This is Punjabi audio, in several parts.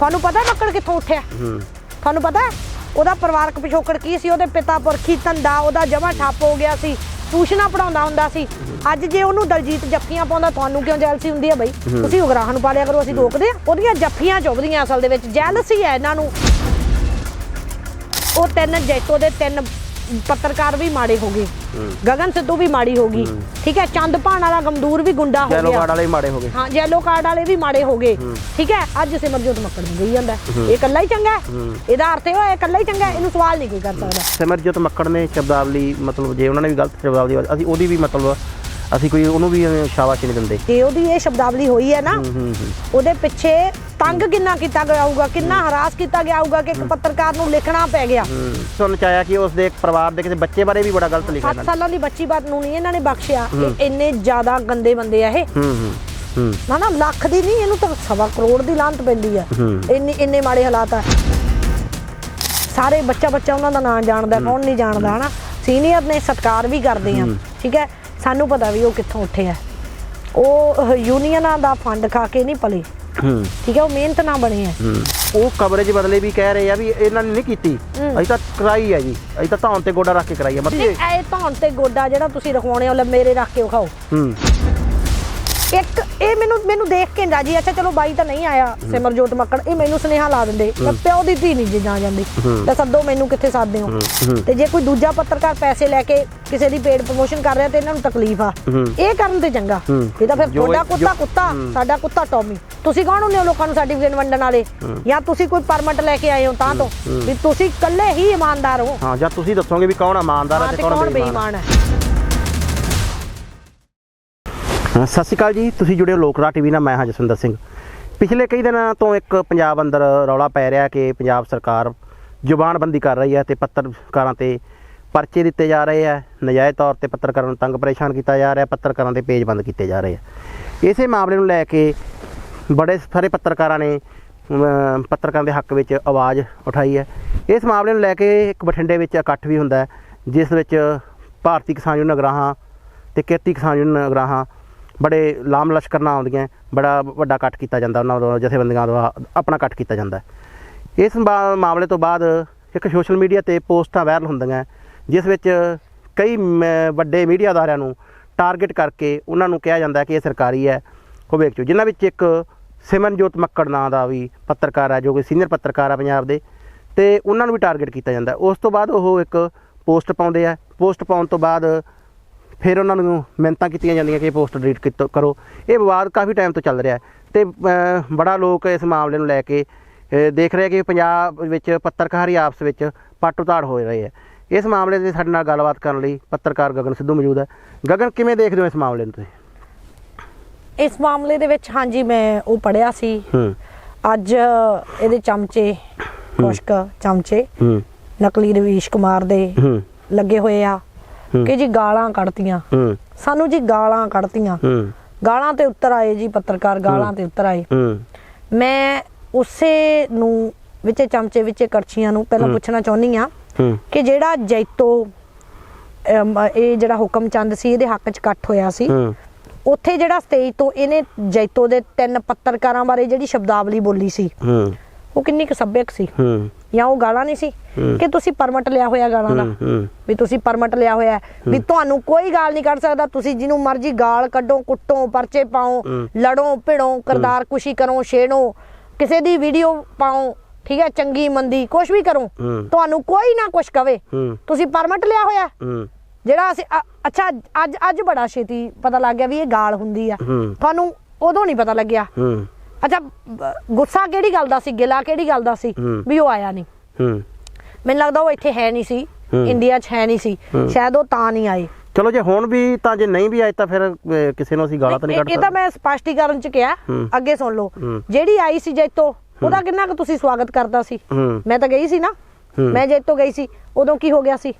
ਤੁਹਾਨੂੰ ਪਤਾ ਮੱਕੜ ਕਿੱਥੋਂ ਉੱਠਿਆ? ਹੂੰ। ਤੁਹਾਨੂੰ ਪਤਾ? ਉਹਦਾ ਪਰਿਵਾਰਕ ਪਿਛੋਕੜ ਕੀ ਸੀ? ਉਹਦੇ ਪਿਤਾ ਪੁਰਖੀ ਧੰਦਾ ਉਹਦਾ ਜਮਾ ਠੱਪ ਹੋ ਗਿਆ ਸੀ। ਟਿਊਸ਼ਨਾਂ ਪੜਾਉਂਦਾ ਹੁੰਦਾ ਸੀ। ਅੱਜ ਜੇ ਉਹਨੂੰ ਦਲਜੀਤ ਜੱਫੀਆਂ ਪਾਉਂਦਾ ਤੁਹਾਨੂੰ ਕਿਉਂ ਜੈਲਸੀ ਹੁੰਦੀ ਹੈ ਬਈ? ਤੁਸੀਂ ਉਗਰਾਹਾਂ ਨੂੰ ਪਾਲਿਆ ਕਰੋ ਅਸੀਂ ਰੋਕਦੇ ਆ। ਉਹਦੀਆਂ ਜੱਫੀਆਂ ਚੁੱਭਦੀਆਂ ਅਸਲ ਦੇ ਵਿੱਚ। ਜੈਲਸੀ ਹੈ ਇਹਨਾਂ ਨੂੰ। ਉਹ ਤਿੰਨ ਜੈਤੋ ਦੇ ਤਿੰਨ ਪੱਤਰਕਾਰ ਵੀ ਮਾੜੇ ਹੋ ਗਏ। ਗਗਨ ਸਿੱਧੂ ਵੀ ਮਾੜੀ ਹੋ ਗਈ। ਠੀਕ ਹੈ ਚੰਦ ਭਾਣ ਵਾਲਾ ਗਮਦੂਰ ਵੀ ਗੁੰਡਾ ਹੋ ਗਿਆ। ਕਾਰਡ ਵਾਲੇ ਹੀ ਮਾੜੇ ਹੋ ਗਏ। ਹਾਂ ਯੈਲੋ ਕਾਰਡ ਵਾਲੇ ਵੀ ਮਾੜੇ ਹੋ ਗਏ। ਠੀਕ ਹੈ ਅੱਜ ਸਿਮਰਜੋਤ ਮੱਕੜ ਨੂੰ ਗਈ ਜਾਂਦਾ। ਇਹ ਇਕੱਲਾ ਹੀ ਚੰਗਾ ਇਹਦਾ ਅਰਥ ਇਹ ਹੋਇਆ ਇਕੱਲਾ ਹੀ ਚੰਗਾ ਇਹਨੂੰ ਸਵਾਲ ਨਹੀਂ ਕੋਈ ਕਰ ਸਕਦਾ। ਸਿਮਰਜੀਤ ਮੱਕੜ ਨੇ ਸ਼ਬਦਾਵਲੀ ਮਤਲਬ ਜੇ ਉਹਨਾਂ ਨੇ ਵੀ ਗਲਤ ਸ਼ਬਦਾਵਲੀ ਅਸੀਂ ਉਹਦੀ ਵੀ ਮਤਲਬ ਅਸੀਂ ਕੋਈ ਉਹਨੂੰ ਵੀ ਐਵੇਂ ਸ਼ਾਬਾਸ਼ ਨਹੀਂ ਦਿੰਦੇ। ਜੇ ਉਹਦੀ ਇਹ ਸ਼ਬਦਾਵਲੀ ਹੋਈ ਹੈ ਨਾ ਉਹਦੇ ਪਿੱਛੇ ਤੰਗ ਕਿੰਨਾ ਕੀਤਾ ਗਿਆ ਹੋਊਗਾ ਕਿੰਨਾ ਹਰਾਸ ਕੀਤਾ ਗਿਆ ਹੋਊਗਾ ਕਿ ਇੱਕ ਪੱਤਰਕਾਰ ਨੂੰ ਲਿਖਣਾ ਪੈ ਗਿਆ। ਹੂੰ। ਸੁਣਨ ਚ ਆਇਆ ਕਿ ਉਸ ਦੇ ਪਰਿਵਾਰ ਦੇ ਕਿਸੇ ਬੱਚੇ ਬਾਰੇ ਵੀ ਬੜਾ ਗਲਤ ਲਿਖਿਆ 7 ਇਹਨਾਂ ਨੇ। ਸਾਲਾਂ ਦੀ ਬੱਚੀ ਬਾਤ ਨੂੰ ਨਹੀਂ ਇਹਨਾਂ ਨੇ ਬਖਸ਼ਿਆ ਇੰਨੇ ਜ਼ਿਆਦਾ ਗੰਦੇ ਬੰਦੇ ਆ ਇਹ। ਨਾ ਨਾ ਲੱਖ ਦੀ ਨਹੀਂ ਇਹਨੂੰ ਤਾਂ ਸਵਾ ਕਰੋੜ ਦੀ ਲਾਂਤ ਪੈਂਦੀ ਆ। ਇੰਨੇ ਇੰਨੇ ਮਾੜੇ ਹਾਲਾਤ ਆ। ਸਾਰੇ ਬੱਚਾ ਬੱਚਾ ਉਹਨਾਂ ਦਾ ਨਾਂ ਜਾਣਦਾ ਕੌਣ ਨਹੀਂ ਜਾਣਦਾ ਹਨਾ? ਸੀਨੀਅਰ ਨੇ ਸਤਿਕਾਰ ਵੀ ਕਰਦੇ ਆ। ਠੀਕ ਹੈ? ਸਾਨੂੰ ਪਤਾ ਵੀ ਉਹ ਕਿੱਥੋਂ ਉੱਠੇ ਆ। ਉਹ ਯੂਨੀਅਨਾਂ ਦਾ ਫੰਡ ਖਾ ਕੇ ਨਹੀਂ ਪਲੇ। ਹੂੰ। ਠੀਕ ਹੈ ਉਹ ਮਿਹਨਤ ਨਾਲ ਬਣੇ ਆ। ਉਹ ਕਵਰੇਜ ਬਦਲੇ ਵੀ ਕਹਿ ਰਹੇ ਆ ਵੀ ਇਹਨਾਂ ਨੇ ਨਹੀਂ ਕੀਤੀ। ਅਸੀਂ ਤਾਂ ਕਰਾਈ ਹੈ ਜੀ। ਅਸੀਂ ਤਾਂ ਧੌਣ ਤੇ ਗੋਡਾ ਰੱਖ ਕੇ ਕਰਾਈ ਨਹੀਂ ਮਤਲਬ ਐ ਧੌਣ ਤੇ ਗੋਡਾ ਜਿਹੜਾ ਤੁਸੀਂ ਰਖਵਾਉਣੇ ਹੋ ਲੈ ਮੇਰੇ ਰੱਖ ਕੇ ਵਿਖਾਓ। ਹੂੰ। ਇੱਕ ਇਹ ਮੈਨੂੰ ਮੈਨੂੰ ਦੇਖ ਕੇ ਰਾਜੀ ਅੱਛਾ ਚਲੋ ਬਾਈ ਤਾਂ ਨਹੀਂ ਆਇਆ ਸਿਮਰਜੋਤ ਮੱਕੜ ਇਹ ਮੈਨੂੰ ਸੁਨੇਹਾ ਲਾ ਦਿੰਦੇ ਮੈਂ ਪਿਓ ਦੀ ਧੀ ਨਹੀਂ ਜੇ ਜਾ ਜਾਂਦੀ। ਤਾਂ ਸੱਦੋ ਮੈਨੂੰ ਕਿੱਥੇ ਸਾਦੇ ਹੋ। ਤੇ ਜੇ ਕੋਈ ਦੂਜਾ ਪੱਤਰਕਾਰ ਪੈਸੇ ਲੈ ਕੇ ਕਿਸੇ ਦੀ ਪੇਡ ਪ੍ਰੋਮੋਸ਼ਨ ਕਰ ਰਿਹਾ ਤੇ ਇਹਨਾਂ ਨੂੰ ਤਕਲੀਫ ਆ। ਇਹ ਕਰਨ ਤੇ ਚੰਗਾ। ਇਹ ਤਾਂ ਫਿਰ ਤੁਹਾਡਾ ਕੁੱਤਾ ਕੁੱਤਾ ਸਾਡਾ ਕੁੱਤਾ ਟੌਮੀ। ਤੁਸੀਂ ਕੌਣ ਹੁੰਦੇ ਹੋ ਲੋਕਾਂ ਨੂੰ ਸਰਟੀਫਿਕੇਟ ਵੰਡਣ ਵਾਲੇ? ਜਾਂ ਤੁਸੀਂ ਕੋਈ ਪਰਮਿਟ ਲੈ ਕੇ ਆਏ ਹੋ ਤਾਂ ਤੋਂ? ਵੀ ਤੁਸੀਂ ਇਕੱਲੇ ਹੀ ਇਮਾਨਦਾਰ ਹੋ। ਹਾਂ ਜਾਂ ਤੁਸੀਂ ਦੱਸੋਗੇ ਵੀ ਕੌਣ ਇਮਾਨਦਾਰ ਹਾਂ ਤੇ ਤੇ ਕੌਣ ਬੇਈਮਾਨ ਹੈ? ਸਤਿ ਸ਼੍ਰੀ ਅਕਾਲ ਜੀ, ਤੁਸੀਂ ਜੁੜੇ ਹੋ ਲੋਕਰਾ ਟੀਵੀ ਨਾਲ, ਮੈਂ ਹਾਂ ਜਸਵਿੰਦਰ ਸਿੰਘ। ਪਿਛਲੇ ਕਈ ਦਿਨਾਂ ਤੋਂ ਇੱਕ ਪੰਜਾਬ ਅੰਦਰ ਰੌਲਾ ਪੈ ਰਿਹਾ ਕਿ ਪੰਜਾਬ ਸਰਕਾਰ ਜ਼ੁਬਾਨਬੰਦੀ ਕਰ ਰਹੀ ਹੈ ਤੇ ਪੱਤਰਕਾਰਾਂ ਤੇ ਪਰਚੇ ਦਿੱਤੇ ਜਾ ਰਹੇ ਆ ਨਜਾਇਜ਼ ਤੌਰ ਤੇ ਪੱਤਰਕਾਰਾਂ ਨੂੰ ਤੰਗ ਪਰੇਸ਼ਾਨ ਕੀਤਾ ਜਾ ਰਿਹਾ, ਪੱਤਰਕਾਰਾਂ ਦੇ ਪੇਜ ਬੰਦ ਕੀਤੇ ਜਾ ਰਹੇ ਆ ਇਸੇ ਮਾਮਲੇ ਨੂੰ ਲੈ ਕੇ ਬੜੇ ਸਾਰੇ ਪੱਤਰਕਾਰਾਂ ਨੇ ਪੱਤਰਕਾਰਾਂ ਦੇ ਹੱਕ ਵਿੱਚ ਆਵਾਜ਼ ਉਠਾਈ ਹੈ। ਇਸ ਮਾਮਲੇ ਨੂੰ ਲੈ ਕੇ ਇੱਕ ਬਠਿੰਡੇ ਵਿੱਚ ਇਕੱਠ ਵੀ ਹੁੰਦਾ ਜਿਸ ਵਿੱਚ ਭਾਰਤੀ ਕਿਸਾਨ ਯੂਨੀਅਨ ਅਗਰਾਹਾਂ ਤੇ ਕਿਰਤੀ ਕਿਸਾਨ ਯੂਨੀਅਨ ਅਗਰਾਹਾਂ ਬੜੇ ਲਾਮ ਲਸ਼ਕਰ ਨਾਲ ਆਉਂਦੀਆਂ, ਬੜਾ ਵੱਡਾ ਇਕੱਠ ਕੀਤਾ ਜਾਂਦਾ ਉਹਨਾਂ ਵੱਲੋਂ, ਜਥੇਬੰਦੀਆਂ ਦਾ ਆਪਣਾ ਇਕੱਠ ਕੀਤਾ ਜਾਂਦਾ ਇਸ ਮਾ- ਮਾਮਲੇ ਤੋਂ ਬਾਅਦ ਇੱਕ ਸੋਸ਼ਲ ਮੀਡੀਆ ਤੇ ਪੋਸਟਾਂ ਵਾਇਰਲ ਹੁੰਦੀਆਂ, ਜਿਸ ਵਿੱਚ ਕਈ ਮ- ਵੱਡੇ ਮੀਡੀਆ ਅਦਾਰਿਆਂ ਨੂੰ ਟਾਰਗੇਟ ਕਰਕੇ ਉਹਨਾਂ ਨੂੰ ਕਿਹਾ ਜਾਂਦਾ ਕਿ ਇਹ ਸਰਕਾਰੀ ਹੈ, ਉਹ ਚੋ ਜਿਨ੍ਹਾਂ ਵਿੱਚ ਇੱਕ ਸਿਮਰਨਜੋਤ ਮੱਕੜ ਨਾਂ ਦਾ ਵੀ ਪੱਤਰਕਾਰ ਹੈ, ਜੋ ਕਿ ਸੀਨੀਅਰ ਪੱਤਰਕਾਰ ਹੈ ਪੰਜਾਬ ਦੇ, ਤੇ ਉਹਨਾਂ ਨੂੰ ਵੀ ਟਾਰਗੇਟ ਕੀਤਾ ਜਾਂਦਾ ਉਸ ਤੋਂ ਬਾਅਦ ਉਹ ਇੱਕ ਪੋਸਟ ਪਾਉਂਦੇ ਆ। ਪੋਸਟ ਪਾਉਣ ਤੋਂ ਬਾਅਦ ਫਿਰ ਉਹਨਾਂ ਨੂੰ ਮਿਹਨਤਾਂ ਕੀਤੀਆਂ ਜਾਂਦੀਆਂ ਕਿ ਇਹ ਪੋਸਟ ਡਿਲੀਟ ਕੀਤਾ ਕਰੋ। ਇਹ ਵਿਵਾਦ ਕਾਫੀ ਟਾਈਮ ਤੋਂ ਚੱਲ ਰਿਹਾ ਹੈ। ਤੇ ਬੜਾ ਲੋਕ ਇਸ ਮਾਮਲੇ ਨੂੰ ਲੈ ਕੇ ਦੇਖ ਰਹੇ ਕਿ ਪੰਜਾਬ ਵਿੱਚ ਪੱਤਰਕਾਰੀ ਆਪਸ ਵਿੱਚ ਪੱਟ ਉਤਾੜ ਹੋ ਰਹੇ ਹੈ। ਇਸ ਮਾਮਲੇ ਤੇ ਸਾਡੇ ਨਾਲ ਗੱਲਬਾਤ ਕਰਨ ਲਈ ਪੱਤਰਕਾਰ ਗਗਨ ਸਿੱਧੂ ਮੌਜੂਦ ਹੈ। ਗਗਨ ਕਿਵੇਂ ਦੇਖਦੇ ਹੋ ਇਸ ਮਾਮਲੇ ਨੂੰ ਤੁਸੀਂ? ਇਸ ਮਾਮਲੇ ਦੇ ਵਿੱਚ ਹਾਂਜੀ ਮੈਂ ਉਹ ਪੜਿਆ ਸੀ। ਅੱਜ ਇਹਦੇ ਚਮਚੇ ਕੁਸ਼ਕ ਚਮਚੇ ਨਕਲੀ ਰਵੀਸ਼ ਕੁਮਾਰ ਦੇ ਲੱਗੇ ਹੋਏ ਆ। ਕਿ ਜੀ ਗਾਲਾਂ ਕੱਢਤੀਆਂ। ਹੂੰ। ਸਾਨੂੰ ਜੀ ਗਾਲਾਂ ਕੱਢਤੀਆਂ। ਹੂੰ। ਗਾਲਾਂ ਤੇ ਉੱਤਰ ਆਏ ਜੀ ਪੱਤਰਕਾਰ ਗਾਲਾਂ ਤੇ ਉੱਤਰ ਆਏ। ਹੂੰ। ਮੈਂ ਉਸੇ ਨੂੰ ਵਿੱਚੇ ਚਮਚੇ ਵਿੱਚੇ ਕੜਛੀਆਂ ਨੂੰ ਪਹਿਲਾਂ ਪੁੱਛਣਾ ਚਾਹੁੰਦੀ ਆ ਹੂੰ। ਕਿ ਜਿਹੜਾ ਜੈਤੋ ਇਹ ਜਿਹੜਾ ਹੁਕਮ ਚੰਦ ਸੀ ਇਹਦੇ ਹੱਕ 'ਚ ਇਕੱਠ ਹੋਇਆ ਸੀ। ਹੂੰ। ਉੱਥੇ ਜਿਹੜਾ ਸਟੇਜ ਤੋਂ ਇਹਨੇ ਜੈਤੋ ਦੇ ਤਿੰਨ ਪੱਤਰਕਾਰਾਂ ਬਾਰੇ ਜਿਹੜੀ ਸ਼ਬਦਾਵਲੀ ਬੋਲੀ ਸੀ ਹੂੰ। ਉਹ ਕਿੰਨੀ ਕੁ ਸੱਭਿਅਕ ਸੀ। ਹੂੰ। ਜਾਂ ਉਹ ਗਾਲਾਂ ਨਹੀਂ ਸੀ ਕਿ ਤੁਸੀਂ ਪਰਮਿਟ ਲਿਆ ਹੋਇਆ ਗਾਲਾਂ ਦਾ? ਵੀ ਤੁਸੀਂ ਪਰਮਿਟ ਲਿਆ ਹੋਇਆ ਵੀ ਤੁਹਾਨੂੰ ਕੋਈ ਗਾਲ ਨਹੀਂ ਕੱਢ ਸਕਦਾ। ਤੁਸੀਂ ਜਿਹਨੂੰ ਮਰਜ਼ੀ ਗਾਲ ਕੱਢੋ ਕੁੱਟੋ ਪਰਚੇ ਪਾਓ ਲੜੋ ਭਿੜੋ ਕਰਦਾਰ ਕੁਸ਼ੀ ਕਰੋ ਛੇੜੋ ਕਿਸੇ ਦੀ ਵੀਡੀਓ ਪਾਓ ਠੀਕ ਹੈ ਚੰਗੀ ਮੰਦੀ ਕੁਝ ਵੀ ਕਰੋ। ਤੁਹਾਨੂੰ ਕੋਈ ਨਾ ਕੁਝ ਕਵੇ। ਤੁਸੀਂ ਪਰਮਿਟ ਲਿਆ ਹੋਇਆ ਜਿਹੜਾ ਅਸੀਂ ਅੱਛਾ ਅੱਜ ਅੱਜ ਬੜਾ ਛੇਤੀ ਪਤਾ ਲੱਗ ਗਿਆ ਵੀ ਇਹ ਗਾਲ ਹੁੰਦੀ ਆ। ਤੁਹਾਨੂੰ ਉਦੋਂ ਨਹੀਂ ਪਤਾ ਲੱਗਿਆ। ਅੱਛਾ ਗੁੱਸਾ ਕਿਹੜੀ ਗੱਲ ਦਾ ਸੀ? ਗਿਲਾ ਕਿਹੜੀ ਗੱਲ ਦਾ ਸੀ। ਵੀ ਉਹ ਆਇਆ ਨਹੀਂ। ਹੂੰ। ਮੈਨੂੰ ਲੱਗਦਾ ਉਹ ਇੱਥੇ ਹੈ ਨਹੀਂ ਸੀ। ਇੰਡੀਆ 'ਚ ਹੈ ਨਹੀਂ ਸੀ। ਸ਼ਾਇਦ ਉਹ ਤਾਂ ਨਹੀਂ ਆਏ। ਚਲੋ ਜੇ ਹੁਣ ਵੀ ਤਾਂ ਜੇ ਨਹੀਂ ਵੀ ਆਏ ਤਾਂ ਫਿਰ ਕਿਸੇ ਨੂੰ ਅਸੀਂ ਗਾਲਾਂ ਤਾਂ ਨਹੀਂ ਕੱਢ ਇਹ ਤਾਂ ਮੈਂ ਸਪਸ਼ਟੀਕਰਨ 'ਚ ਕਿਹਾ। ਅੱਗੇ ਸੁਣ ਲਓ। ਜਿਹੜੀ ਆਈ ਸੀ ਜੈਤੋ ਉਹਦਾ ਕਿੰਨਾ ਕੁ ਤੁਸੀਂ ਸਵਾਗਤ ਕਰਦਾ ਸੀ? ਮੈਂ ਤਾਂ ਗਈ ਸੀ ਨਾ। ਮੈਂ ਜੈਤੋ ਗਈ ਸੀ। ਉਦੋਂ ਕੀ ਹੋ ਗਿਆ ਸੀ?